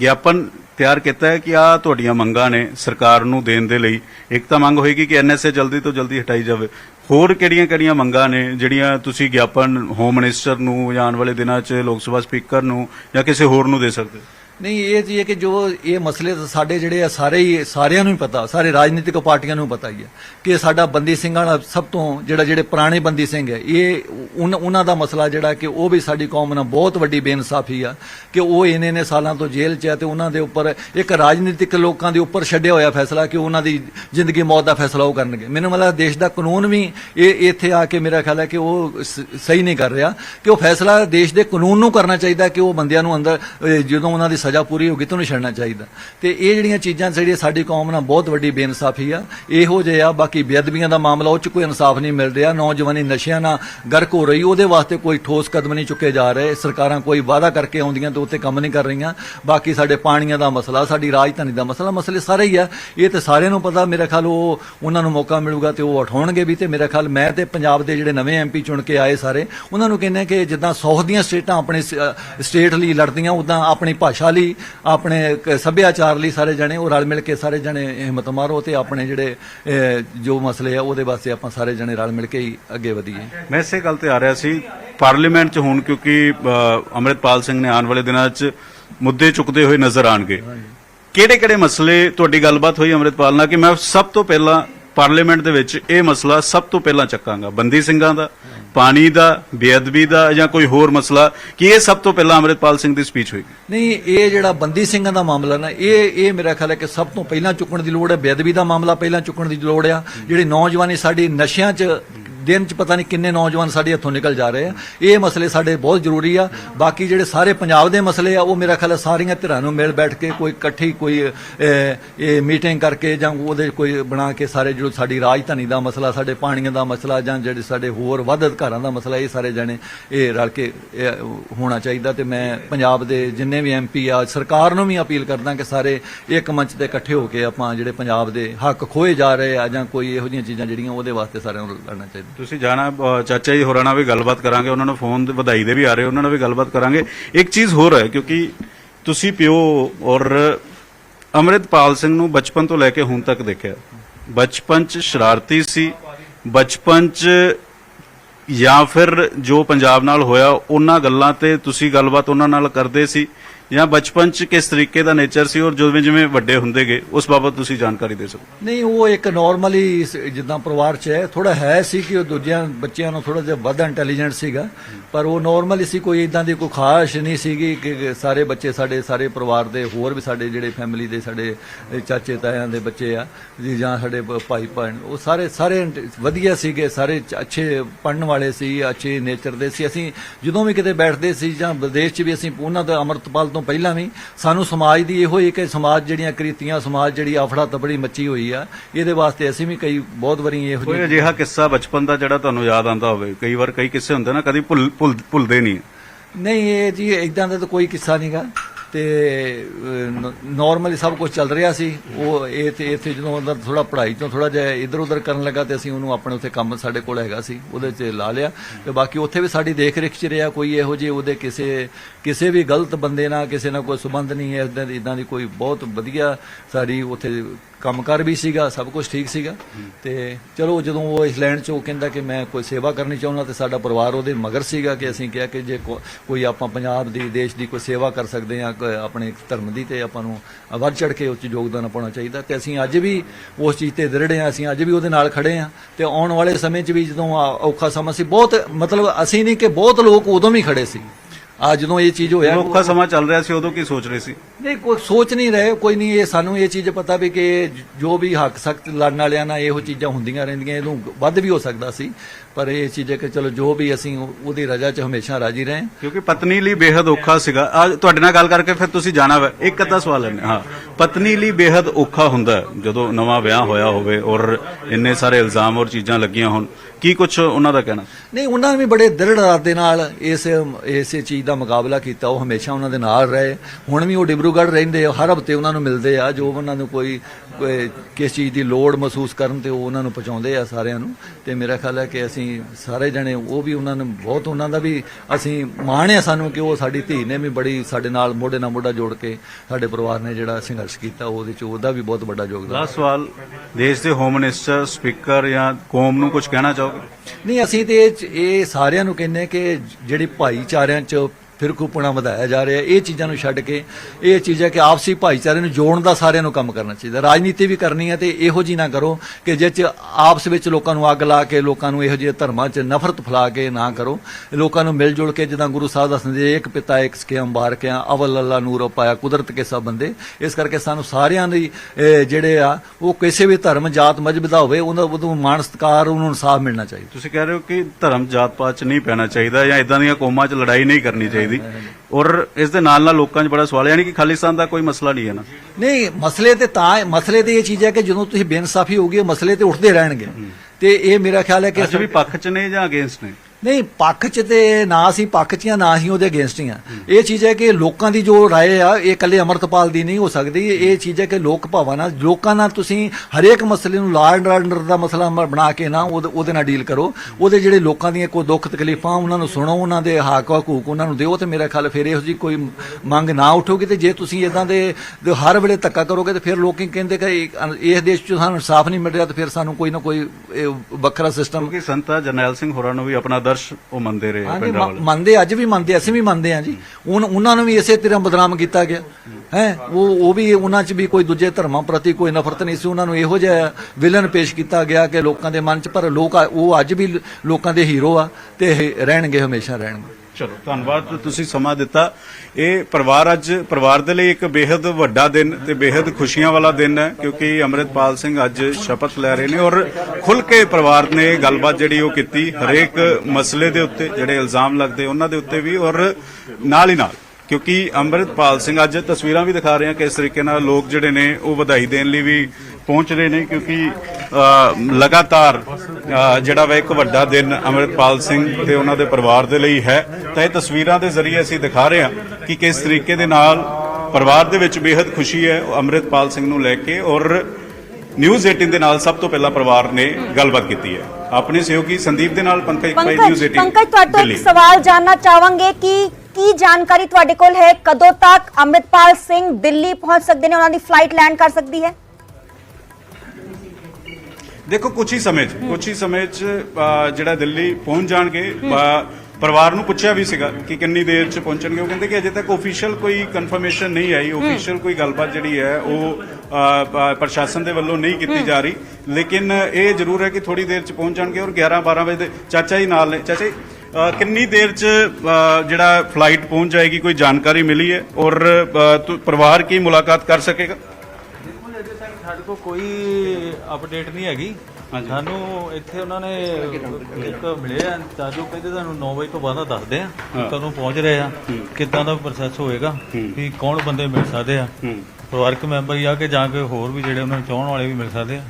ਗਿਆਪਨ ਤਿਆਰ ਕੀਤਾ ਹੈ ਕਿ ਆ ਤੁਹਾਡੀਆਂ ਮੰਗਾਂ ਨੇ ਸਰਕਾਰ ਨੂੰ ਦੇਣ ਦੇ ਲਈ? ਇੱਕ ਤਾਂ ਮੰਗ ਹੋਏਗੀ ਕਿ ਐਨਐਸਏ ਜਲਦੀ ਤੋਂ ਜਲਦੀ ਹਟਾਈ ਜਾਵੇ। ਹੋਰ ਕਿਹੜੀਆਂ-ਕਿਹੜੀਆਂ ਮੰਗਾਂ ਨੇ ਜਿਹੜੀਆਂ ਤੁਸੀਂ ਗਿਆਪਨ ਹੋਮ ਮਿਨਿਸਟਰ ਨੂੰ ਜਾਂ ਆਉਣ ਵਾਲੇ ਦਿਨਾਂ 'ਚ ਲੋਕ ਸਭਾ ਸਪੀਕਰ ਨੂੰ ਜਾਂ ਕਿਸੇ ਹੋਰ ਨੂੰ ਦੇ ਸਕਦੇ? ਹੋ?
ਨਹੀਂ, ਇਹ ਜੀ ਹੈ ਕਿ ਜੋ ਇਹ ਮਸਲੇ ਤਾਂ ਸਾਡੇ ਜਿਹੜੇ ਆ, ਸਾਰੇ ਹੀ, ਸਾਰਿਆਂ ਨੂੰ ਹੀ ਪਤਾ, ਸਾਰੇ ਰਾਜਨੀਤਿਕ ਪਾਰਟੀਆਂ ਨੂੰ ਪਤਾ ਹੀ ਹੈ ਕਿ ਸਾਡਾ ਬੰਦੀ ਸਿੰਘਾਂ ਦਾ ਸਭ ਤੋਂ ਜਿਹੜਾ, ਜਿਹੜੇ ਪੁਰਾਣੇ ਬੰਦੀ ਸਿੰਘ ਹੈ, ਇਹ ਉਨ- ਉਹਨਾਂ ਦਾ ਮਸਲਾ ਜਿਹੜਾ ਕਿ ਉਹ ਵੀ ਸਾਡੀ ਕੌਮ ਨਾਲ ਬਹੁਤ ਵੱਡੀ ਬੇਇਨਸਾਫੀ ਆ ਕਿ ਉਹ ਇੰਨੇ ਨੇ ਸਾਲਾਂ ਤੋਂ ਜੇਲ੍ਹ 'ਚ ਹੈ ਤੇ ਉਹਨਾਂ ਦੇ ਉੱਪਰ ਇੱਕ ਰਾਜਨੀਤਿਕ ਲੋਕਾਂ ਦੇ ਉੱਪਰ ਛੱਡਿਆ ਹੋਇਆ ਫੈਸਲਾ ਕਿ ਉਹਨਾਂ ਦੀ ਜ਼ਿੰਦਗੀ ਮੌਤ ਦਾ ਫੈਸਲਾ ਉਹ ਕਰਨਗੇ। ਮੈਨੂੰ ਮਤਲਬ ਦੇਸ਼ ਦਾ ਕਾਨੂੰਨ ਵੀ ਇਹ, ਇੱਥੇ ਆ ਕੇ ਮੇਰਾ ਖਿਆਲ ਹੈ ਕਿ ਉਹ ਸ- ਸਹੀ ਨਹੀਂ ਕਰ ਰਿਹਾ ਕਿ ਉਹ ਫੈਸਲਾ ਦੇਸ਼ ਦੇ ਕਾਨੂੰਨ ਨੂੰ ਕਰਨਾ ਚਾਹੀਦਾ ਕਿ ਉਹ ਬੰਦਿਆਂ ਨੂੰ ਅੰਦਰ ਜਦੋਂ ਉਹਨਾਂ ਦੀ ਸਜ਼ਾ ਪੂਰੀ ਹੋ ਗਈ ਤਾਂ ਛੱਡਣਾ ਚਾਹੀਦਾ। ਤੇ ਇਹ ਜਿਹੜੀਆਂ ਚੀਜ਼ਾਂ ਜਿਹੜੀਆਂ ਸਾਡੀ ਕੌਮ ਨਾਲ ਬਹੁਤ ਵੱਡੀ ਬੇਇਨਸਾਫੀ ਆ, ਇਹੋ ਜਿਹੇ ਆ, ਬਾਕੀ ਬੇਅਦਬੀਆਂ ਦਾ ਮਾਮਲਾ ਉਹ ਚ ਕੋਈ ਇਨਸਾਫ ਨਹੀਂ ਮਿਲ ਰਿਹਾ, ਨੌਜਵਾਨੀ ਨਸ਼ਿਆਂ ਨਾਲ ਗਰਕ ਹੋ ਰਹੀ, ਉਹਦੇ ਵਾਸਤੇ ਕੋਈ ਠੋਸ ਕਦਮ ਨਹੀਂ ਚੁੱਕੇ ਜਾ ਰਹੇ, ਸਰਕਾਰਾਂ ਕੋਈ ਵਾਅਦਾ ਕਰਕੇ ਆਉਂਦੀਆਂ ਤੇ ਉੱਤੇ ਕੰਮ ਨਹੀਂ ਕਰ ਰਹੀਆਂ, ਬਾਕੀ ਸਾਡੇ ਪਾਣੀਆਂ ਦਾ ਮਸਲਾ, ਸਾਡੀ ਰਾਜਧਾਨੀ ਦਾ ਮਸਲਾ, ਮਸਲੇ ਸਾਰੇ ਹੀ ਆ, ਇਹ ਤੇ ਸਾਰਿਆਂ ਨੂੰ ਪਤਾ, ਮੇਰਾ ਖਿਆਲ ਉਹ ਉਹਨਾਂ ਨੂੰ ਮੌਕਾ ਮਿਲੂਗਾ ਤੇ ਉਹ ਉਠਾਉਣਗੇ ਵੀ, ਤੇ ਮੇਰਾ ਖਿਆਲ ਮੈਂ ਤੇ ਪੰਜਾਬ ਦੇ ਜਿਹੜੇ ਨਵੇਂ ਐਮਪੀ ਚੁਣ ਕੇ ਆਏ ਸਾਰੇ, ਉਹਨਾਂ ਨੂੰ ਕਹਿੰਦੇ ਕਿ ਜਿੱਦਾਂ ਸੌ ਦੀਆਂ ਸਟੇਟਾਂ ਆਪਣੇ ਸ- ਸਟੇਟ ਲਈ ਲੜਦੀਆਂ ਉਦਾਂ ਆਪਣੀ ਭਾਸ਼ਾ ਲਈ ਆਪਣੇ ਸੱਭਿਆਚਾਰ ਲਈ ਸਾਰੇ ਜਣੇ ਉਹ ਰਲ ਮਿਲ ਕੇ ਸਾਰੇ ਜਣੇ ਹਿੰਮਤ ਮਾਰੋ ਤੇ ਆਪਣੇ ਜਿਹੜੇ ਜੋ ਮਸਲੇ ਆ ਉਹਦੇ ਵਾਸਤੇ ਆਪਾਂ ਸਾਰੇ ਜਣੇ ਰਲ ਮਿਲ ਕੇ ਹੀ ਅੱਗੇ ਵਧੀਏ।
ਮੈਂ ਇਸੇ ਗੱਲ ਤੇ ਆ ਰਿਹਾ ਸੀ ਪਾਰਲੀਮੈਂਟ 'ਚ ਹੁਣ ਕਿਉਂਕਿ ਅੰਮ੍ਰਿਤਪਾਲ ਸਿੰਘ ਨੇ ਆਉਣ ਵਾਲੇ ਦਿਨਾਂ 'ਚ ਮੁੱਦੇ ਚੁੱਕਦੇ ਹੋਏ ਨਜ਼ਰ ਆਣਗੇ ਕਿਹੜੇ-ਕਿਹੜੇ ਮਸਲੇ ਤੁਹਾਡੀ ਗੱਲਬਾਤ ਹੋਈ ਅੰਮ੍ਰਿਤਪਾਲ ਨਾਲ? ਕਿ ਮੈਂ ਸਭ ਤੋਂ ਪਹਿਲਾਂ ਪਾਰਲੀਮੈਂਟ ਦੇ ਵਿੱਚ ਇਹ ਮਸਲਾ ਸਭ ਤੋਂ ਪਹਿਲਾਂ ਚੱਕਾਂਗਾ। ਬੰਦੀ ਸਿੰਘਾਂ ਦਾ, ਪਾਣੀ ਦਾ, ਬੇਅਦਬੀ ਦਾ ਜਾਂ ਕੋਈ ਹੋਰ ਮਸਲਾ, ਕਿ ਇਹ ਸਭ ਤੋਂ ਪਹਿਲਾਂ ਅੰਮ੍ਰਿਤਪਾਲ ਸਿੰਘ ਦੀ ਸਪੀਚ ਹੋਏਗੀ।
ਨਹੀਂ, ਇਹ ਜਿਹੜਾ ਬੰਦੀ ਸਿੰਘਾਂ ਦਾ ਮਾਮਲਾ ਨਾ, ਇਹ ਇਹ ਮੇਰਾ ਖਿਆਲ ਹੈ ਕਿ ਸਭ ਤੋਂ ਪਹਿਲਾਂ ਚੁੱਕਣ ਦੀ ਲੋੜ ਹੈ, ਬੇਅਦਬੀ ਦਾ ਮਾਮਲਾ ਪਹਿਲਾਂ ਚੁੱਕਣ ਦੀ ਲੋੜ ਆ। ਜਿਹੜੀ ਨੌਜਵਾਨੀ ਸਾਡੀ ਨਸ਼ਿਆਂ 'ਚ ਦਿਨ 'ਚ ਪਤਾ ਨਹੀਂ ਕਿੰਨੇ ਨੌਜਵਾਨ ਸਾਡੇ ਹੱਥੋਂ ਨਿਕਲ ਜਾ ਰਹੇ ਆ। ਇਹ ਮਸਲੇ ਸਾਡੇ ਬਹੁਤ ਜ਼ਰੂਰੀ ਆ। ਬਾਕੀ ਜਿਹੜੇ ਸਾਰੇ ਪੰਜਾਬ ਦੇ ਮਸਲੇ ਆ, ਉਹ ਮੇਰਾ ਖਿਆਲ ਸਾਰੀਆਂ ਧਿਰਾਂ ਨੂੰ ਮਿਲ ਬੈਠ ਕੇ ਕੋਈ ਇਕੱਠੀ ਕੋਈ ਇਹ ਮੀਟਿੰਗ ਕਰਕੇ ਜਾਂ ਉਹਦੇ ਕੋਈ ਬਣਾ ਕੇ ਸਾਰੇ ਜੋ ਸਾਡੀ ਰਾਜਧਾਨੀ ਦਾ ਮਸਲਾ, ਸਾਡੇ ਪਾਣੀਆਂ ਦਾ ਮਸਲਾ ਜਾਂ ਜਿਹੜੇ ਸਾਡੇ ਹੋਰ ਵੱਧ ਅਧਿਕਾਰਾਂ ਦਾ ਮਸਲਾ, ਇਹ ਸਾਰੇ ਜਣੇ ਇਹ ਰਲ ਕੇ, ਇਹ ਹੋਣਾ ਚਾਹੀਦਾ ਤੇ ਮੈਂ ਪੰਜਾਬ ਦੇ ਜਿੰਨੇ ਵੀ ਐਮਪੀ ਆ, ਸਰਕਾਰ ਨੂੰ ਵੀ ਅਪੀਲ ਕਰਦਾ ਕਿ ਸਾਰੇ ਇੱਕ ਮੰਚ ਤੇ ਇਕੱਠੇ ਹੋ ਕੇ ਆਪਾਂ ਜਿਹੜੇ ਪੰਜਾਬ ਦੇ ਹੱਕ ਖੋਏ ਜਾ ਰਹੇ ਆ ਜਾਂ ਕੋਈ ਇਹੋ ਜਿਹੀਆਂ ਚੀਜ਼ਾਂ ਜਿਹੜੀਆਂ ਉਹਦੇ ਵਾਸਤੇ ਸਾਰਿਆਂ ਨੂੰ ਲੜਨਾ ਚਾਹੀਦਾ।
ਤੁਸੀਂ ਜਾਣਾ ਅ, ਚਾਚਾ ਜੀ ਹੋਰਾਂ ਨਾਲ ਵੀ ਗੱਲਬਾਤ ਕਰਾਂਗੇ ਉਹਨਾਂ ਨੂੰ ਫੋਨ ਤੇ ਵਧਾਈ ਦੇ ਵੀ ਆ ਰਹੇ ਉਹਨਾਂ ਨਾਲ ਵੀ ਗੱਲਬਾਤ ਕਰਾਂਗੇ। ਇੱਕ ਚੀਜ਼ ਹੋਰ ਹੈ ਕਿਉਂਕਿ ਤੁਸੀਂ ਪਿਓ ਔਰ ਅੰਮ੍ਰਿਤਪਾਲ ਸਿੰਘ ਨੂੰ ਬਚਪਨ ਤੋਂ ਲੈ ਕੇ ਹੁਣ ਤੱਕ ਦੇਖਿਆ। ਬਚਪਨ ਚ ਸ਼ਰਾਰਤੀ ਸੀ ਬਚਪਨ ਚ ਜਾਂ ਫਿਰ ਜੋ ਪੰਜਾਬ ਨਾਲ ਹੋਇਆ ਉਹਨਾਂ ਗੱਲਾਂ ਤੇ ਤੁਸੀਂ ਗੱਲਬਾਤ ਉਹਨਾਂ ਨਾਲ ਕਰਦੇ ਸੀ। ਜਾਂ ਬਚਪਨ ਚ ਕਿਸ ਤਰੀਕੇ ਦਾ ਨੇਚਰ ਸੀ ਔਰ ਜਿਵੇਂ ਜਿਵੇਂ ਵੱਡੇ ਹੁੰਦੇ ਗਏ, ਉਸ ਬਾਬਤ ਤੁਸੀਂ ਜਾਣਕਾਰੀ ਦੇ ਸਕੋ
ਨਹੀਂ, ਉਹ ਇੱਕ ਨਾਰਮਲੀ ਜਿੱਦਾਂ ਪਰਿਵਾਰ 'ਚ ਹੈ ਥੋੜਾ ਹੈ ਸੀ ਕਿ ਉਹ ਦੂਜਿਆਂ ਬੱਚਿਆਂ ਨੂੰ ਥੋੜਾ ਜਿਹਾ ਵੱਧ ਇੰਟੈਲੀਜੈਂਟ ਸੀਗਾ, ਪਰ ਉਹ ਨਾਰਮਲੀ ਸੀ, ਕੋਈ ਇਦਾਂ ਦੀ ਕੋਈ ਖਾਸ ਨਹੀਂ ਸੀਗੀ ਕਿ ਸਾਰੇ ਬੱਚੇ ਸਾਡੇ, ਸਾਰੇ ਪਰਿਵਾਰ ਦੇ, ਹੋਰ ਵੀ ਸਾਡੇ ਜਿਹੜੇ ਫੈਮਿਲੀ ਦੇ ਸਾਡੇ ਚਾਚੇ ਤਾਇਆਂ ਦੇ ਬੱਚੇ ਆ, ਜਾਂ ਸਾਡੇ ਭ- ਭਾਈ ਭੈਣ, ਉਹ ਸਾਰੇ ਸਾਰੇ ਵਧੀਆ ਸੀਗੇ, ਸਾਰੇ ਅੱਛੇ ਪੜਨ ਵਾਲੇ ਸੀ, ਅੱਛੇ ਨੇਚਰ ਦੇ ਸੀ। ਅਸੀਂ ਜਦੋਂ ਵੀ ਕਿਤੇ ਬੈਠਦੇ ਸੀ ਜਾਂ ਵਿਦੇਸ਼ 'ਚ ਵੀ ਅਸੀਂ ਉਹਨਾਂ ਦਾ ਅੰਮ੍ਰਿਤਪਾਲ ਤੋਂ ਪਹਿਲਾਂ ਵੀ ਸਾਨੂੰ ਸਮਾਜ ਦੀ ਇਹੋ ਹੀ ਕਿ ਸਮਾਜ ਜਿਹੜੀਆਂ ਕ੍ਰਿਤੀਆਂ ਸਮਾਜ ਜਿਹੜੀ ਆਫੜਾ ਤਪੜੀ ਮੱਚੀ ਹੋਈ ਆ ਇਹਦੇ ਵਾਸਤੇ ਅਸੀਂ ਵੀ ਕਈ ਬਹੁਤ ਵਾਰੀ ਇਹੋ
ਕੋਈ
ਜਿਹੀ
ਅਜਿਹਾ ਕਿੱਸਾ ਬਚਪਨ ਦਾ ਜਿਹੜਾ ਤੁਹਾਨੂੰ ਯਾਦ ਆਂਦਾ ਹੋਵੇ? ਕਈ ਵਾਰ ਕਈ ਕਿੱਸੇ ਹੁੰਦੇ ਨਾ ਕਦੀ ਭੁੱਲ ਭੁੱਲਦੇ ਨਹੀਂ।
ਨਹੀਂ ਇਹ ਜੀ ਇਦਾਂ ਦਾ ਤਾਂ ਕੋਈ ਕਿੱਸਾ ਨਹੀਂਗਾ ਤੇ ਨਾਰਮਲੀ ਸਭ ਕੁਝ ਚੱਲ ਰਿਹਾ ਸੀ। ਉਹ ਇਹ ਤੇ ਇੱਥੇ ਜਦੋਂ ਅੰਦਰ ਥੋੜਾ ਪੜ੍ਹਾਈ ਤੋਂ ਥੋੜਾ ਜਿਹਾ ਇੱਧਰ ਉੱਧਰ ਕਰਨ ਲੱਗਾ ਤੇ ਅਸੀਂ ਉਹਨੂੰ ਆਪਣੇ ਉੱਥੇ ਕੰਮ ਸਾਡੇ ਕੋਲ ਹੈਗਾ ਸੀ, ਉਹਦੇ 'ਚ ਲਾ ਲਿਆ। ਤੇ ਬਾਕੀ ਉੱਥੇ ਵੀ ਸਾਡੀ ਦੇਖ ਰੇਖ 'ਚ ਰਿਹਾ, ਕੋਈ ਇਹੋ ਜਿਹੇ ਉਹਦੇ ਕਿਸੇ ਕਿਸੇ ਵੀ ਗਲਤ ਬੰਦੇ ਨਾਲ ਕਿਸੇ ਨਾਲ ਕੋਈ ਸਬੰਧ ਨਹੀਂ ਹੈ ਇਦਾਂ ਦੀ ਇਦਾਂ ਦੀ ਕੋਈ ਬਹੁਤ ਵਧੀਆ ਸਾਡੀ ਉੱਥੇ ਕੰਮਕਾਰ ਵੀ ਸੀਗਾ, ਸਭ ਕੁਝ ਠੀਕ ਸੀਗਾ। ਤੇ ਚਲੋ ਜਦੋਂ ਉਹ ਇਸ ਲੈਂਡ 'ਚ ਉਹ ਕਹਿੰਦਾ ਕਿ ਮੈਂ ਕੋਈ ਸੇਵਾ ਕਰਨੀ ਚਾਹੁੰਦਾ ਤੇ ਸਾਡਾ ਪਰਿਵਾਰ ਉਹਦੇ ਮਗਰ ਸੀਗਾ ਕਿ ਅਸੀਂ ਕਿਹਾ ਕਿ ਜੇ ਕੋਈ ਆਪਾਂ ਪੰਜਾਬ ਦੀ, ਦੇਸ਼ ਦੀ ਕੋਈ ਸੇਵਾ ਕਰ ਸਕਦੇ ਹਾਂ ਕੋਈ ਆਪਣੇ ਧਰਮ ਦੀ ਤੇ ਆਪਾਂ ਨੂੰ ਵੱਧ ਚੜ ਕੇ ਉਹ 'ਚ ਯੋਗਦਾਨ ਪਾਉਣਾ ਚਾਹੀਦਾ। ਤੇ ਅਸੀਂ ਅੱਜ ਵੀ ਉਸ ਚੀਜ਼ ਤੇ ਦ੍ਰਿੜ ਹਾਂ, ਅਸੀਂ ਅੱਜ ਵੀ ਉਹਦੇ ਨਾਲ ਖੜੇ ਹਾਂ। ਤੇ ਆਉਣ ਵਾਲੇ ਸਮੇਂ 'ਚ ਵੀ ਜਦੋਂ ਔਖਾ ਸਮਾਂ ਸੀ, ਬਹੁਤ ਮਤਲਬ ਅਸੀਂ ਨਹੀਂ ਕਿ ਬਹੁਤ ਲੋਕ ਉਦੋਂ ਵੀ ਖੜੇ ਸੀ। ਆ ਜਦੋਂ ਇਹ ਚੀਜ਼ ਹੋਇਆ
ਔਖਾ ਸਮਾਂ ਚੱਲ ਰਿਹਾ ਸੀ ਉਦੋਂ ਕੀ ਸੋਚ ਰਹੇ ਸੀ?
ਨਹੀਂ ਕੋਈ ਸੋਚ ਨਹੀਂ ਰਹੇ ਕੋਈ ਨਹੀਂ ਇਹ ਸਾਨੂੰ ਇਹ ਚੀਜ਼ ਪਤਾ ਵੀ ਕਿ ਜੋ ਵੀ ਹੱਕ ਸਖਤ ਲੜਨ ਵਾਲਿਆਂ ਨਾਲ ਇਹੋ ਚੀਜ਼ਾਂ ਹੁੰਦੀਆਂ ਰਹਿੰਦੀਆਂ ਇਹਨੂੰ ਵੱਧ ਵੀ ਹੋ ਸਕਦਾ ਸੀ। ਪਰ ਇਹ ਚੀਜ਼ ਕਿ ਚਲੋ ਜੋ ਵੀ ਅਸੀਂ ਉਹਦੀ ਰਜਾ 'ਚ ਹਮੇਸ਼ਾ ਰਾਜੀ ਰਹੇ
ਕਿਉਂਕਿ ਪਤਨੀ ਲਈ ਬੇहद ਔਖਾ ਸੀਗਾ। ਆ ਤੁਹਾਡੇ ਨਾਲ ਗੱਲ ਕਰਕੇ ਫਿਰ ਤੁਸੀਂ ਜਾਣਾ ਵਾ। ਇੱਕ ਅੱਧਾ ਸਵਾਲ ਹੈ। ਹਾਂ। ਪਤਨੀ ਲਈ ਬੇहद ਔਖਾ ਹੁੰਦਾ ਜਦੋਂ ਨਵਾਂ ਵਿਆਹ ਹੋਇਆ ਹੋਵੇ ਔਰ ਇੰਨੇ ਸਾਰੇ ਇਲਜ਼ਾਮ ਔਰ ਚੀਜ਼ਾਂ ਲੱਗੀਆਂ ਹੋਣ। ਕੀ ਕੁਝ ਉਹਨਾਂ ਦਾ ਕਹਿਣਾ?
ਨਹੀਂ, ਉਹਨਾਂ ਨੇ ਵੀ ਬੜੇ ਦ੍ਰਿੜ ਇਰਾਦੇ ਨਾਲ ਇਸ, ਇਸੇ ਚੀਜ਼ ਦਾ ਮੁਕਾਬਲਾ ਕੀਤਾ। ਉਹ ਹਮੇਸ਼ਾ ਉਹਨਾਂ ਦੇ ਨਾਲ ਰਹੇ। ਹੁਣ ਵੀ ਉਹ ਡਿਬਰੂਗੜ੍ਹ ਰਹਿੰਦੇ ਆ, ਹਰ ਹਫ਼ਤੇ ਉਹਨਾਂ ਨੂੰ ਮਿਲਦੇ ਆ। ਜੋ ਉਹਨਾਂ ਨੂੰ ਕੋਈ ਕੋਈ ਕਿਸ ਚੀਜ਼ ਦੀ ਲੋੜ ਮਹਿਸੂਸ ਕਰਨ ਤੇ ਉਹ ਉਹਨਾਂ ਨੂੰ ਪਹੁੰਚਾਉਂਦੇ ਆ ਸਾਰਿਆਂ ਨੂੰ। ਤੇ ਮੇਰਾ ਖਿਆਲ ਹੈ ਕਿ ਅਸੀਂ ਸਾਰੇ ਜਣੇ ਉਹ ਵੀ ਉਹਨਾਂ ਨੂੰ ਬਹੁਤ ਉਹਨਾਂ ਦਾ ਵੀ ਅਸੀਂ ਮਾਣ ਆ ਸਾਨੂੰ ਕਿ ਉਹ ਸਾਡੀ ਧੀ ਨੇ ਵੀ ਬੜੀ ਸਾਡੇ ਨਾਲ ਮੋਢੇ ਨਾਲ ਮੋਢਾ ਜੋੜ ਕੇ ਸਾਡੇ ਪਰਿਵਾਰ ਨੇ ਜਿਹੜਾ ਸੰਘਰਸ਼ ਕੀਤਾ ਉਹਦੇ ਚ ਉਹਦਾ ਵੀ ਬਹੁਤ ਵੱਡਾ ਯੋਗਦਾਨ
ਲਾਸਟ ਸਵਾਲ ਦੇਸ਼ ਦੇ ਹੋਮ ਮਿਨਿਸਟਰ ਸਪੀਕਰ ਜਾਂ ਕੌਮ ਨੂੰ ਕੁਝ ਕਹਿਣਾ ਚਾਹੋਗੇ?
ਨਹੀਂ ਅਸੀਂ ਤੇ ਇਹ ਸਾਰਿਆਂ ਨੂੰ ਕਹਿੰਨੇ ਕਿ ਜਿਹੜੀ ਭਾਈਚਾਰਿਆਂ ਚ ਫਿਰਕੂਪਣਾ ਵਧਾਇਆ ਜਾ ਰਿਹਾ ਇਹ ਚੀਜ਼ਾਂ ਨੂੰ ਛੱਡ ਕੇ, ਇਹ ਚੀਜ਼ ਹੈ ਕਿ ਆਪਸੀ ਭਾਈਚਾਰੇ ਨੂੰ ਜੋੜਨ ਦਾ ਸਾਰਿਆਂ ਨੂੰ ਕੰਮ ਕਰਨਾ ਚਾਹੀਦਾ। ਰਾਜਨੀਤੀ ਵੀ ਕਰਨੀ ਹੈ ਤੇ ਇਹੋ ਜੀ ਨਾ ਕਰੋ ਕਿ ਜਿਸ ਚ ਆਪਸ ਵਿੱਚ ਲੋਕਾਂ ਨੂੰ ਅੱਗ ਲਾ ਕੇ, ਲੋਕਾਂ ਨੂੰ ਇਹੋ ਜਿਹੇ ਧਰਮਾਂ 'ਚ ਨਫ਼ਰਤ ਫੈਲਾ ਕੇ ਨਾ ਕਰੋ। ਲੋਕਾਂ ਨੂੰ ਮਿਲ ਜੁਲ ਕੇ ਜਿੱਦਾਂ ਗੁਰੂ ਸਾਹਿਬ ਦੱਸਦੇ ਇੱਕ ਪਿਤਾ, ਇੱਕ ਸਕਿਆ ਮੁਬਾਰਕਿਆਂ ਅਵਲ ਅੱਲਾ ਨੂਰ ਪਾਇਆ ਕੁਦਰਤ ਕੇ ਸਭ ਬੰਦੇ। ਇਸ ਕਰਕੇ ਸਾਨੂੰ ਸਾਰਿਆਂ ਦੀ ਜਿਹੜੇ ਆ, ਉਹ ਕਿਸੇ ਵੀ ਧਰਮ, ਜਾਤ, ਮਜ਼ਬ ਦਾ ਹੋਵੇ, ਉਹਨਾਂ ਉਹਨੂੰ ਮਾਣ, ਸਤਿਕਾਰ, ਉਹਨੂੰ ਇਨਸਾਫ ਮਿਲਣਾ ਚਾਹੀਦਾ।
ਤੁਸੀਂ ਕਹਿ ਰਹੇ ਹੋ ਕਿ ਧਰਮ, ਜਾਤ, ਪਾਤ ਚ ਨਹੀਂ ਪੈਣਾ ਚਾਹੀਦਾ ਜਾਂ ਇਦਾਂ ਦੀਆਂ ਕੌਮਾਂ ਚ ਲੜਾਈ ਨਹੀਂ ਕਰਨੀ ਚਾਹੀਦੀ। ਔਰ ਇਸ ਦੇ ਨਾਲ ਨਾਲ ਲੋਕਾਂ 'ਚ ਬੜਾ ਸਵਾਲ ਹੈ। ਯਾਨੀ ਕਿ ਖਾਲਿਸਤਾਨ ਦਾ ਕੋਈ ਮਸਲਾ ਨਹੀਂ ਹੈ ਨਾ।
ਨਹੀਂ ਮਸਲੇ ਤੇ ਤਾਂ ਮਸਲੇ ਤੇ ਇਹ ਚੀਜ਼ ਹੈ ਕਿ ਜਦੋਂ ਤੁਸੀਂ ਬੇਇਨਸਾਫੀ ਹੋਊਗੀ ਇਹ ਮਸਲੇ ਤੇ ਉੱਠਦੇ ਰਹਿਣਗੇ। ਤੇ ਇਹ ਮੇਰਾ ਖਿਆਲ ਹੈ ਕਿ
ਅੱਜ ਵੀ ਪੱਖ ਚ ਨੇ ਜਾਂ ਅਗੇਂਸਟ ਨੇ?
ਨਹੀਂ, ਪੱਖ ਚ ਤੇ ਨਾ ਅਸੀਂ ਪੱਖ ਚ ਜਾਂ ਨਾ ਹੀ ਉਹਦੇ ਅਗੇਂਸਟ ਹੀ ਆ। ਇਹ ਚੀਜ਼ ਹੈ ਕਿ ਲੋਕਾਂ ਦੀ ਜੋ ਰਾਏ ਆ, ਇਹ ਇਕੱਲੇ ਅਮਰਤਪਾਲ ਦੀ ਨਹੀਂ ਹੋ ਸਕਦੀ। ਇਹ ਚੀਜ਼ ਹੈ ਕਿ ਲੋਕ ਭਾਵਾਂ ਨਾਲ, ਲੋਕਾਂ ਨਾਲ ਤੁਸੀਂ ਹਰੇਕ ਮਸਲੇ ਨੂੰ ਲਾਅ ਐਂਡ ਆਰਡਰ ਦਾ ਮਸਲਾ ਬਣਾ ਕੇ ਨਾ ਉਹਦੇ ਉਹਦੇ ਨਾਲ ਡੀਲ ਕਰੋ। ਉਹਦੇ ਜਿਹੜੇ ਲੋਕਾਂ ਦੀਆਂ ਕੋਈ ਦੁੱਖ ਤਕਲੀਫਾਂ, ਉਹਨਾਂ ਨੂੰ ਸੁਣੋ, ਉਹਨਾਂ ਦੇ ਹੱਕ ਹਕੂਕ ਉਹਨਾਂ ਨੂੰ ਦਿਓ ਤੇ ਮੇਰਾ ਖਿਆਲ ਫਿਰ ਇਹੋ ਜੀ ਕੋਈ ਮੰਗ ਨਾ ਉਠੋਗੀ ਤੇ ਜੇ ਤੁਸੀਂ ਇਦਾਂ ਦੇ ਹਰ ਵੇਲੇ ਧੱਕਾ ਕਰੋਗੇ ਤੇ ਫਿਰ ਲੋਕੀ ਕਹਿੰਦੇ ਕਿ ਇਸ ਦੇਸ਼ 'ਚ ਸਾਨੂੰ ਇਨਸਾਫ ਨਹੀਂ ਮਿਲ ਰਿਹਾ ਤੇ ਫਿਰ ਸਾਨੂੰ ਕੋਈ ਨਾ ਕੋਈ ਇਹ ਵੱਖਰਾ ਸਿਸਟਮ
ਕਿਉਂਕਿ ਸੰਤਾ ਜਰਨੈਲ ਸਿੰਘ ਹੋਰਾਂ ਨੂੰ ਵੀ ਆਪਣਾ ਆਦਰਸ਼ ਉਹ ਮੰਨਦੇ ਰਹੇ
ਹਾਂਜੀ
ਪਿੰਡਾਂ
ਮ-
ਵਾਲੇ।
ਮੰਨਦੇ ਅੱਜ ਵੀ ਮੰਨਦੇ ਅਸੀਂ ਵੀ ਮੰਨਦੇ ਹਾਂ ਜੀ। ਉਨ- ਉਹਨਾਂ ਨੂੰ ਵੀ ਇਸੇ ਤਰ੍ਹਾਂ ਬਦਨਾਮ ਕੀਤਾ ਗਿਆ। ਹੈ ਉਹ ਉਹ ਵੀ ਉਹਨਾਂ 'ਚ ਵੀ ਕੋਈ ਦੂਜੇ ਧਰਮਾਂ ਪ੍ਰਤੀ ਕੋਈ ਨਫ਼ਰਤ ਨਹੀਂ ਸੀ। ਉਹਨਾਂ ਨੂੰ ਇਹੋ ਜਿਹਾ ਵਿਲਨ ਪੇਸ਼ ਕੀਤਾ ਗਿਆ ਕਿ ਲੋਕਾਂ ਦੇ ਮਨ 'ਚ ਪਰ ਲੋਕ ਆ- ਉਹ ਅੱਜ ਵੀ ਲ- ਲੋਕਾਂ ਦੇ ਹੀਰੋ ਆ ਤੇ ਇਹ ਰਹਿਣਗੇ ਹਮੇਸ਼ਾ ਰਹਿਣਗੇ।
ਚਲੋ, ਧੰਨਵਾਦ। ਤੁਸੀਂ ਸਮਾਂ ਦਿੱਤਾ। ਇਹ ਪਰਿਵਾਰ ਅੱਜ, ਪਰਿਵਾਰ ਦੇ ਲਈ ਇੱਕ ਬੇहद ਵੱਡਾ ਦਿਨ ਤੇ ਬੇहद ਖੁਸ਼ੀਆਂ ਵਾਲਾ ਦਿਨ ਹੈ, ਕਿਉਂਕਿ ਅਮਰਿਤਪਾਲ ਸਿੰਘ ਅੱਜ ਸ਼ਪਥ ਲੈ ਰਹੇ ਨੇ ਔਰ ਖੁੱਲ ਕੇ ਪਰਿਵਾਰ ਨੇ ਗੱਲਬਾਤ ਜਿਹੜੀ ਉਹ ਕੀਤੀ, ਹਰੇਕ ਮਸਲੇ ਦੇ ਉੱਤੇ ਜਿਹੜੇ ਇਲਜ਼ਾਮ ਲੱਗਦੇ, ਉਹਨਾਂ ਦੇ ਉੱਤੇ ਵੀ ਔਰ ਨਾਲ ਹੀ ਨਾਲ, ਕਿਉਂਕਿ ਅਮਰਿਤਪਾਲ ਸਿੰਘ ਅੱਜ ਤਸਵੀਰਾਂ ਵੀ ਦਿਖਾ ਰਹੇ ਆ ਕਿਸ ਤਰੀਕੇ ਨਾਲ ਲੋਕ ਜਿਹੜੇ ਨੇ ਉਹ ਵਧਾਈ ਦੇਣ ਲਈ ਵੀ ਪਹੁੰਚ ਰਹੇ ਨੇ ਕਿਉਂਕਿ ਲਗਾਤਾਰ ਜਿਹੜਾ ਵਾ ਇੱਕ ਵੱਡਾ ਦਿਨ ਅੰਮ੍ਰਿਤਪਾਲ ਸਿੰਘ ਤੇ ਉਹਨਾਂ ਦੇ ਪਰਿਵਾਰ ਦੇ ਲਈ ਹੈ। ਤਾਂ ਇਹ ਤਸਵੀਰਾਂ ਦੇ ਜ਼ਰੀਏ ਅਸੀਂ ਦਿਖਾ ਰਹੇ ਹਾਂ ਕਿ ਕਿਸ ਤਰੀਕੇ ਦੇ ਨਾਲ ਪਰਿਵਾਰ ਦੇ ਵਿੱਚ ਬੇहद ਖੁਸ਼ੀ ਹੈ ਅੰਮ੍ਰਿਤਪਾਲ ਸਿੰਘ ਨੂੰ ਲੈ ਕੇ ਔਰ ਨਿਊਜ਼ 18 ਦੇ ਨਾਲ ਸਭ ਤੋਂ ਪਹਿਲਾਂ ਪਰਿਵਾਰ ਨੇ ਗੱਲਬਾਤ ਕੀਤੀ ਹੈ। ਆਪਣੇ ਸਹਿਯੋਗੀ ਸੰਦੀਪ ਦੇ ਨਾਲ ਪੰਕਜ ਭਾਈ ਨਿਊਜ਼ 18
ਪੰਕਜ ਤੁਹਾਡੇ। ਇੱਕ ਸਵਾਲ ਜਾਨਣਾ ਚਾਹਾਂਗੇ ਕਿ ਕੀ ਜਾਣਕਾਰੀ ਤੁਹਾਡੇ ਕੋਲ ਹੈ? ਕਦੋਂ ਤੱਕ ਅੰਮ੍ਰਿਤਪਾਲ ਸਿੰਘ ਦਿੱਲੀ ਪਹੁੰਚ ਸਕਦੇ ਨੇ? ਉਹਨਾਂ ਦੀ ਫਲਾਈਟ ਲੈਂਡ ਕਰ ਸਕਦੀ ਹੈ?
ਦੇਖੋ ਕੁਝ ਹੀ ਸਮੇਂ 'ਚ ਕੁਝ ਹੀ ਸਮੇਂ 'ਚ ਅ, ਜਿਹੜਾ ਦਿੱਲੀ ਪਹੁੰਚ ਜਾਣਗੇ ਅ, ਪਰਿਵਾਰ ਨੂੰ ਪੁੱਛਿਆ ਵੀ ਸੀਗਾ ਕਿ ਕਿੰਨੀ ਦੇਰ 'ਚ ਪਹੁੰਚਣਗੇ। ਉਹ ਕਹਿੰਦੇ ਕਿ ਅਜੇ ਤੱਕ ਅਫੀਸ਼ੀਅਲ ਕੋਈ ਕਨਫਰਮੇਸ਼ਨ ਨਹੀਂ ਆਈ ਅਫੀਸ਼ੀਅਲ ਕੋਈ ਗੱਲਬਾਤ ਜਿਹੜੀ ਹੈ ਉਹ ਅ, ਪ੍ਰਸ਼ਾਸਨ ਦੇ ਵੱਲੋਂ ਨਹੀਂ ਕੀਤੀ ਜਾ ਰਹੀ। ਲੇਕਿਨ ਇਹ ਜ਼ਰੂਰ ਹੈ ਕਿ ਥੋੜੀ ਦੇਰ 'ਚ ਪਹੁੰਚ ਜਾਣਗੇ ਔਰ 11 12 ਵਜੇ ਦੇ ਚਾਚਾ ਜੀ ਨਾਲ ਨੇ। ਚਾਚਾ ਜੀ ਅ, ਕਿੰਨੀ ਦੇਰ 'ਚ ਅ, ਜਿਹੜਾ ਫਲਾਈਟ ਪਹੁੰਚ ਜਾਏਗੀ ਕੋਈ ਜਾਣਕਾਰੀ ਮਿਲੀ ਹੈ? ਔਰ ਅ, ਤੁ- ਪਰਿਵਾਰ ਕੀ ਮੁਲਾਕਾਤ ਕਰ ਸਕੇਗਾ?
ਅਜੇ ਤੱਕ ਸਾਡੇ ਕੋਲ ਕੋਈ ਅਪਡੇਟ ਨਹੀਂ ਹੈਗੀ। ਸਾਨੂੰ ਇੱਥੇ ਉਹਨਾਂ ਨੇ ਇੱਕ ਮਿਲੇ ਆ ਤਾਜੋ ਕਹਿੰਦੇ ਤੁਹਾਨੂੰ 9 ਵਜੇ ਤੋਂ ਬਾਅਦ ਦੱਸਦੇ ਆ। ਕਦੋਂ ਪਹੁੰਚ ਰਹੇ ਆ ਕਿੱਦਾਂ ਦਾ ਪ੍ਰੋਸੈਸ ਹੋਏਗਾ ਵੀ ਕੌਣ ਬੰਦੇ ਮਿਲ ਸਕਦੇ ਆ। ਪਰਿਵਾਰਕ ਮੈਂਬਰ ਹੀ ਆ ਕਿ ਜਾਂ ਕੋਈ ਹੋਰ ਵੀ ਜਿਹੜੇ ਉਹਨਾਂ ਨੂੰ ਚਾਹਣ ਵਾਲੇ ਵੀ ਮਿਲ ਸਕਦੇ ਆ।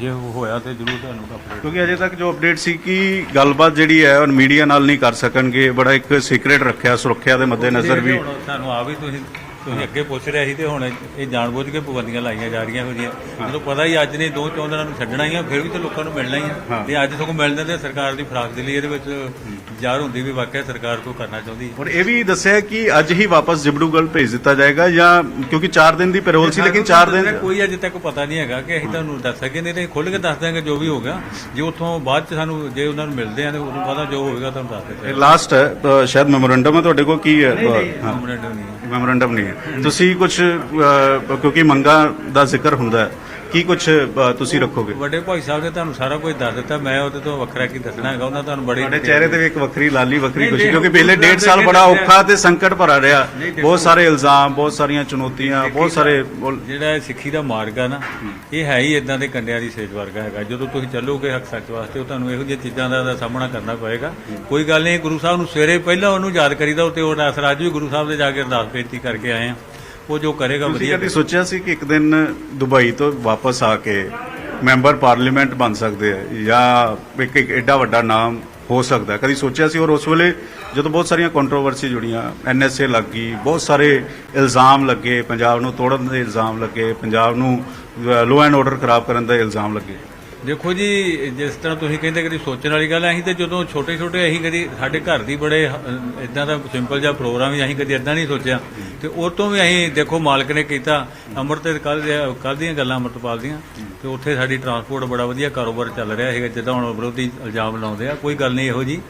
ਜੇ ਉਹ ਹੋਇਆ ਤੇ ਜ਼ਰੂਰ ਤੁਹਾਨੂੰ ਅਪਡੇਟ
ਕਿਉਂਕਿ ਅਜੇ ਤੱਕ ਜੋ ਅਪਡੇਟ ਸੀ ਕਿ ਗੱਲਬਾਤ ਜਿਹੜੀ ਹੈ ਉਹ ਮੀਡੀਆ ਨਾਲ ਨਹੀਂ ਕਰ ਸਕਣਗੇ ਬੜਾ ਇੱਕ ਸੀਕ੍ਰੀਟ ਰੱਖਿਆ ਸੁਰੱਖਿਆ ਦੇ ਮੱਦੇਨਜ਼ਰ ਵੀ
ਹੁਣ ਸਾਨੂੰ ਆ ਵੀ ਤੁਸੀਂ ਤੁਸੀਂ ਅੱਗੇ ਪੁੱਛ ਰਹੇ ਸੀ ਤੇ ਹੁਣ ਇਹ ਜਾਣਬੁੱਝ ਕੇ ਪਾਬੰਦੀਆਂ ਲਾਈਆਂ ਜਾ ਰਹੀਆਂ ਹੋਈਆਂ ਜਦੋਂ ਪਤਾ ਹੀ ਅੱਜ ਨੇ ਦੋ ਚੌਂ ਦਿਨਾਂ ਨੂੰ ਛੱਡਣਾ ਹੀ ਆ ਫਿਰ ਵੀ ਤੇ ਲੋਕਾਂ ਨੂੰ ਮਿਲਣਾ ਹੀ ਆ।
ਹਾਂ।
ਤੇ ਅੱਜ ਸਗੋਂ ਮਿਲਦੇ ਤੇ ਸਰਕਾਰ ਦੀ ਫਰਾਕ ਦੇ ਲਈ ਇਹਦੇ ਵਿੱਚ ਜ਼ਾਹਰ ਹੁੰਦੀ ਵੀ ਵਾਕਿਆ ਸਰਕਾਰ ਕੋਈ ਕਰਨਾ ਚਾਹੁੰਦੀ ਹੈ
ਔਰ ਇਹ ਵੀ ਦੱਸਿਆ ਕਿ ਅੱਜ ਹੀ ਵਾਪਸ ਜਿਬੜੂਗਲ ਭੇਜ ਦਿੱਤਾ ਜਾਏਗਾ ਜਾਂ ਕਿਉਂਕਿ 4 ਦਿਨ ਦੀ ਪੈਰੋਲ ਸੀ ਲੇਕਿਨ 4 ਦਿਨ
ਕੋਈ ਅਜੇ ਤੱਕ ਪਤਾ ਨਹੀਂ ਹੈਗਾ ਕਿ ਅਸੀਂ ਤੁਹਾਨੂੰ ਦੱਸ ਸਕੇ ਨਹੀਂ ਤੇ ਖੁੱਲ ਕੇ ਦੱਸ ਦਾਂਗੇ ਜੋ ਵੀ ਹੋ ਗਿਆ। ਜੇ ਉੱਥੋਂ ਬਾਅਦ ਚ ਸਾਨੂੰ ਜੇ ਉਹਨਾਂ ਨੂੰ ਮਿਲਦੇ ਆ ਤੇ ਉਦੋਂ ਬਾਅਦ ਜੋ ਹੋਵੇਗਾ ਤੁਹਾਨੂੰ ਦੱਸ ਦਿੱਤਾ
ਲਾਸਟ ਹੈ ਸ਼ਾਇਦ ਮੈਮੋਰੰਡਮ ਹੈ ਤੁਹਾਡੇ ਕੋਲ ਕੀ ਹੈ? ਹਾਂ।
ਕੰਪਲੇਂਟ ਨਹੀਂ
ਮੈਮੋਰੈਂਡਮ ਨਹੀਂ ਹੈ। ਤੁਸੀਂ ਕੁਝ ਕਿਉਂਕਿ ਮੰਗਾਂ ਦਾ ਜ਼ਿਕਰ ਹੁੰਦਾ ਹੈ। ਕੀ ਕੁਝ ਤੁਸੀਂ ਰੱਖੋਗੇ?
ਵੱਡੇ ਭਾਈ ਸਾਹਿਬ ਨੇ ਤੁਹਾਨੂੰ ਸਾਰਾ ਕੁਝ ਦੱਸ ਦਿੱਤਾ ਮੈਂ ਉਹਦੇ ਤੋਂ ਵੱਖਰਾ ਕੀ ਦੱਸਣਾ ਹੈਗਾ ਉਹਨਾਂ ਤੁਹਾਨੂੰ ਬੜੀ
ਤੁਹਾਡੇ ਚਿਹਰੇ ਤੇ ਵੀ ਇੱਕ ਵੱਖਰੀ ਲਾਲੀ ਵੱਖਰੀ ਖੁਸ਼ੀ ਕਿਉਂਕਿ
ਉਹ
ਡੇਢ ਸਾਲ
ਦੇਖੋ,
ਬੜਾ ਔਖਾ ਤੇ ਸੰਕਟ ਭਰਾ ਰਿਹਾ। ਬਹੁਤ ਸਾਰੇ ਇਲਜ਼ਾਮ ਬਹੁਤ ਸਾਰੀਆਂ ਚੁਣੌਤੀਆਂ ਬਹੁਤ ਸਾਰੇ
ਜਿਹੜਾ ਇਹ ਸਿੱਖੀ ਦਾ ਮਾਰਗ ਆ ਨਾ ਇਹ ਹੈ ਹੀ ਇਦਾਂ ਦੇ ਕੰਡਿਆਂ ਦੀ ਸੇਜ ਵਰਗਾ ਹੈਗਾ। ਜਦੋਂ ਤੁਸੀਂ ਚੱਲੋਗੇ ਹੱਕ ਸੱਚ ਵਾਸਤੇ ਉਹ ਤੁਹਾਨੂੰ ਇਹੋ ਜਿਹੀਆਂ ਚੀਜ਼ਾਂ ਦਾ ਸਾਹਮਣਾ ਕਰਨਾ ਪਏਗਾ। ਕੋਈ ਗੱਲ ਨਹੀਂ ਗੁਰੂ ਸਾਹਿਬ ਨੂੰ ਸਵੇਰੇ ਪਹਿਲਾਂ ਉਹਨੂੰ ਯਾਦ ਕਰੀਦਾ ਉੱਤੇ ਉਹ ਅਰਦਾਸ ਅੱਜ ਵੀ ਗੁਰੂ ਸਾਹਿਬ ਦੇ ਜਾ ਕੇ ਅਰਦਾਸ ਬੇਨਤੀ ਕਰਕੇ ਆਏ ਆ। ਉਹ ਜੋ ਕਰੇਗਾ
ਤੁਸੀਂ
ਵਧੀਆ
ਕਦੀ ਸੋਚਿਆ ਸੀ ਕਿ ਇੱਕ ਦਿਨ ਦੁਬਈ ਤੋਂ ਵਾਪਸ ਆ ਕੇ ਮੈਂਬਰ ਪਾਰਲੀਮੈਂਟ ਬਣ ਸਕਦੇ ਆ? ਜਾਂ ਇੱਕ ਇੱਕ ਐਡਾ ਵੱਡਾ ਨਾਮ ਹੋ ਸਕਦਾ? ਕਦੀ ਸੋਚਿਆ ਸੀ? ਔਰ ਉਸ ਵੇਲੇ ਜਦੋਂ ਬਹੁਤ ਸਾਰੀਆਂ ਕੰਟਰੋਵਰਸੀ ਜੁੜੀਆਂ ਐਨਐਸਏ ਲੱਗ ਗਈ ਬਹੁਤ ਸਾਰੇ ਇਲਜ਼ਾਮ ਲੱਗੇ ਪੰਜਾਬ ਨੂੰ ਤੋੜਨ ਦੇ ਇਲਜ਼ਾਮ ਲੱਗੇ ਪੰਜਾਬ ਨੂੰ ਲੋ ਐਂਡ ਆਰਡਰ ਖਰਾਬ ਕਰਨ ਦੇ ਇਲਜ਼ਾਮ ਲੱਗੇ।
ਦੇਖੋ ਜੀ ਜਿਸ ਤਰ੍ਹਾਂ ਤੁਸੀਂ ਕਹਿੰਦੇ ਕਿ ਸੋਚਣ ਵਾਲੀ ਗੱਲ ਹੈ ਅਸੀਂ ਤੇ ਜਦੋਂ ਛੋਟੇ ਛੋਟੇ ਅਸੀਂ ਕਦੀ ਸਾਡੇ ਘਰ ਦੀ ਬੜੇ ਇਦਾਂ ਦਾ ਸਿੰਪਲ ਜਿਹਾ ਪ੍ਰੋਗਰਾਮ ਵੀ ਅਸੀਂ ਕਦੀ ਇਦਾਂ ਨਹੀਂ ਸੋਚਿਆ। ਤੇ ਉਹ ਤੋਂ ਵੀ ਅਸੀਂ ਦੇਖੋ ਮਾਲਕ ਨੇ ਕੀਤਾ ਅੰਮ੍ਰਿਤ ਕੱਲ ਕੱਲ ਦੀਆਂ ਗੱਲਾਂ ਅੰਮ੍ਰਿਤਪਾਲ ਦੀਆਂ ਤੇ ਉੱਥੇ ਸਾਡੀ ਟਰਾਂਸਪੋਰਟ ਬੜਾ ਵਧੀਆ ਕਾਰੋਬਾਰ ਚੱਲ ਰਿਹਾ ਹੈਗਾ ਜਿੱਦਾਂ ਹੁਣ ਵਿਰੋਧੀ ਇਲਜ਼ਾਮ ਲਾਉਂਦੇ ਆ ਕੋਈ ਗੱਲ ਨਹੀਂ ਇਹੋ ਜੀ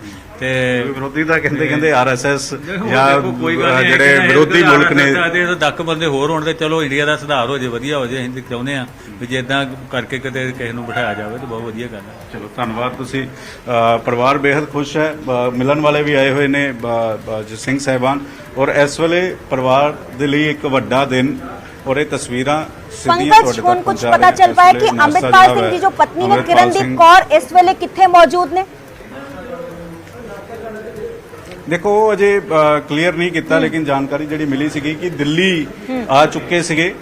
ਤੇ
ਵਿਰੋਧੀ ਤਾਂ ਕਹਿੰਦੇ ਕਹਿੰਦੇ ਆਰਐਸਐਸ ਜਾਂ ਜਿਹੜੇ ਵਿਰੋਧੀ ਮੁਲਕ ਨੇ
ਦੱਕ ਬੰਦੇ ਹੋਰ ਹੋਣ ਤੇ ਚਲੋ ਇੰਡੀਆ ਦਾ ਸੁਧਾਰ ਹੋ ਜੇ ਵਧੀਆ ਹੋ ਜੇ ਅਸੀਂ ਚਾਹੁੰਦੇ ਆ ਵੀ ਜੇ ਇਦਾਂ ਕਰਕੇ ਕਿਤੇ ਕਿਸੇ ਨੂੰ ਬਿਠਾਇਆ ਜਾਵੇ ਤਾਂ ਬਹੁਤ ਵਧੀਆ ਗੱਲ ਹੈ।
ਚਲੋ ਧੰਨਵਾਦ ਤੁਸੀਂ। ਪਰਿਵਾਰ ਬੇहद ਖੁਸ਼ ਹੈ। ਮਿਲਣ ਵਾਲੇ ਵੀ ਆਏ ਹੋਏ ਨੇ ਬ- ਸਿੰਘ ਸਾਹਿਬਾਨ। ਔਰ ਇਸ ਵੇਲੇ ਪਰਿਵਾਰ ਦੇ ਲਈ ਇੱਕ ਵੱਡਾ ਦਿਨ ਔਰ ਇਹ ਤਸਵੀਰਾਂ ਸਿੱਧੀਆਂ
ਪਤਾ ਚੱਲ ਪਾਇਆ ਕਿ
ਵੇਲੇ
ਸਿੰਘ ਜਿਹੜਾ ਜੋ ਪਤਨੀ ਨੇ ਕਿਰਨਦੀਪ ਕੌਰ ਇਸ ਵੇਲੇ ਕਿੱਥੇ ਮੌਜੂਦ ਨੇ?
ਦੇਖੋ ਅਜੇ ਕਲੀਅਰ ਨਹੀਂ ਕੀਤਾ ਲੇਕਿਨ ਜਾਣਕਾਰੀ ਜਿਹੜੀ ਮਿਲੀ ਸੀਗੀ ਕਿ ਦਿੱਲੀ ਆ ਚੁੱਕੇ ਸੀਗੇ।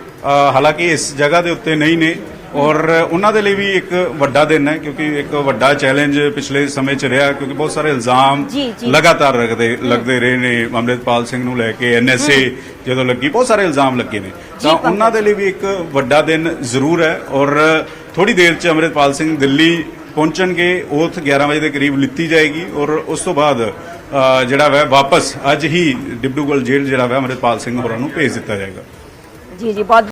ਹਾਲਾਂਕਿ ਇਸ ਜਗ੍ਹਾ ਦੇ ਉੱਤੇ ਨਹੀਂ ਨੇ। ਔਰ ਉਹਨਾਂ ਦੇ ਲਈ ਵੀ ਇੱਕ ਵੱਡਾ ਦਿਨ ਹੈ ਕਿਉਂਕਿ ਇੱਕ ਵੱਡਾ ਚੈਲੰਜ ਪਿਛਲੇ ਸਮੇਂ 'ਚ ਰਿਹਾ ਕਿਉਂਕਿ ਬਹੁਤ ਸਾਰੇ ਇਲਜ਼ਾਮ। ਲਗਾਤਾਰ ਲੱਗਦੇ ਲੱਗਦੇ ਰਹੇ ਨੇ। ਅੰਮ੍ਰਿਤਪਾਲ ਸਿੰਘ ਨੂੰ ਲੈ ਕੇ ਐਨਐਸਏ ਜਦੋਂ ਲੱਗੀ ਬਹੁਤ ਸਾਰੇ ਇਲਜ਼ਾਮ ਲੱਗੇ ਨੇ। ਤਾਂ। ਉਹਨਾਂ ਦੇ ਲਈ ਵੀ ਇੱਕ ਵੱਡਾ ਦਿਨ ਜ਼ਰੂਰ ਹੈ ਔਰ ਥੋੜੀ ਦੇਰ 'ਚ ਅੰਮ੍ਰਿਤਪਾਲ ਸਿੰਘ ਦਿੱਲੀ ਪਹੁੰਚਣਗੇ ਉਥ 11 ਵਜੇ ਦੇ ਕਰੀਬ ਲਿੱਤੀ ਜਾਏਗੀ ਔਰ ਉਸ ਤੋਂ ਬਾਅਦ ਜਿਹੜਾ ਵੈ ਵਾਪਸ ਅੱਜ ਹੀ ਡਿਬੜੂਗੜ੍ਹ ਜੇਲ੍ਹ ਜਿਹੜਾ ਵੈ ਅੰਮ੍ਰਿਤਪਾਲ ਸਿੰਘ ਹੋਰਾਂ ਨੂੰ ਭੇਜ ਦਿੱਤਾ ਜਾਏਗਾ।
ਜੀ ਜੀ ਬਹੁਤ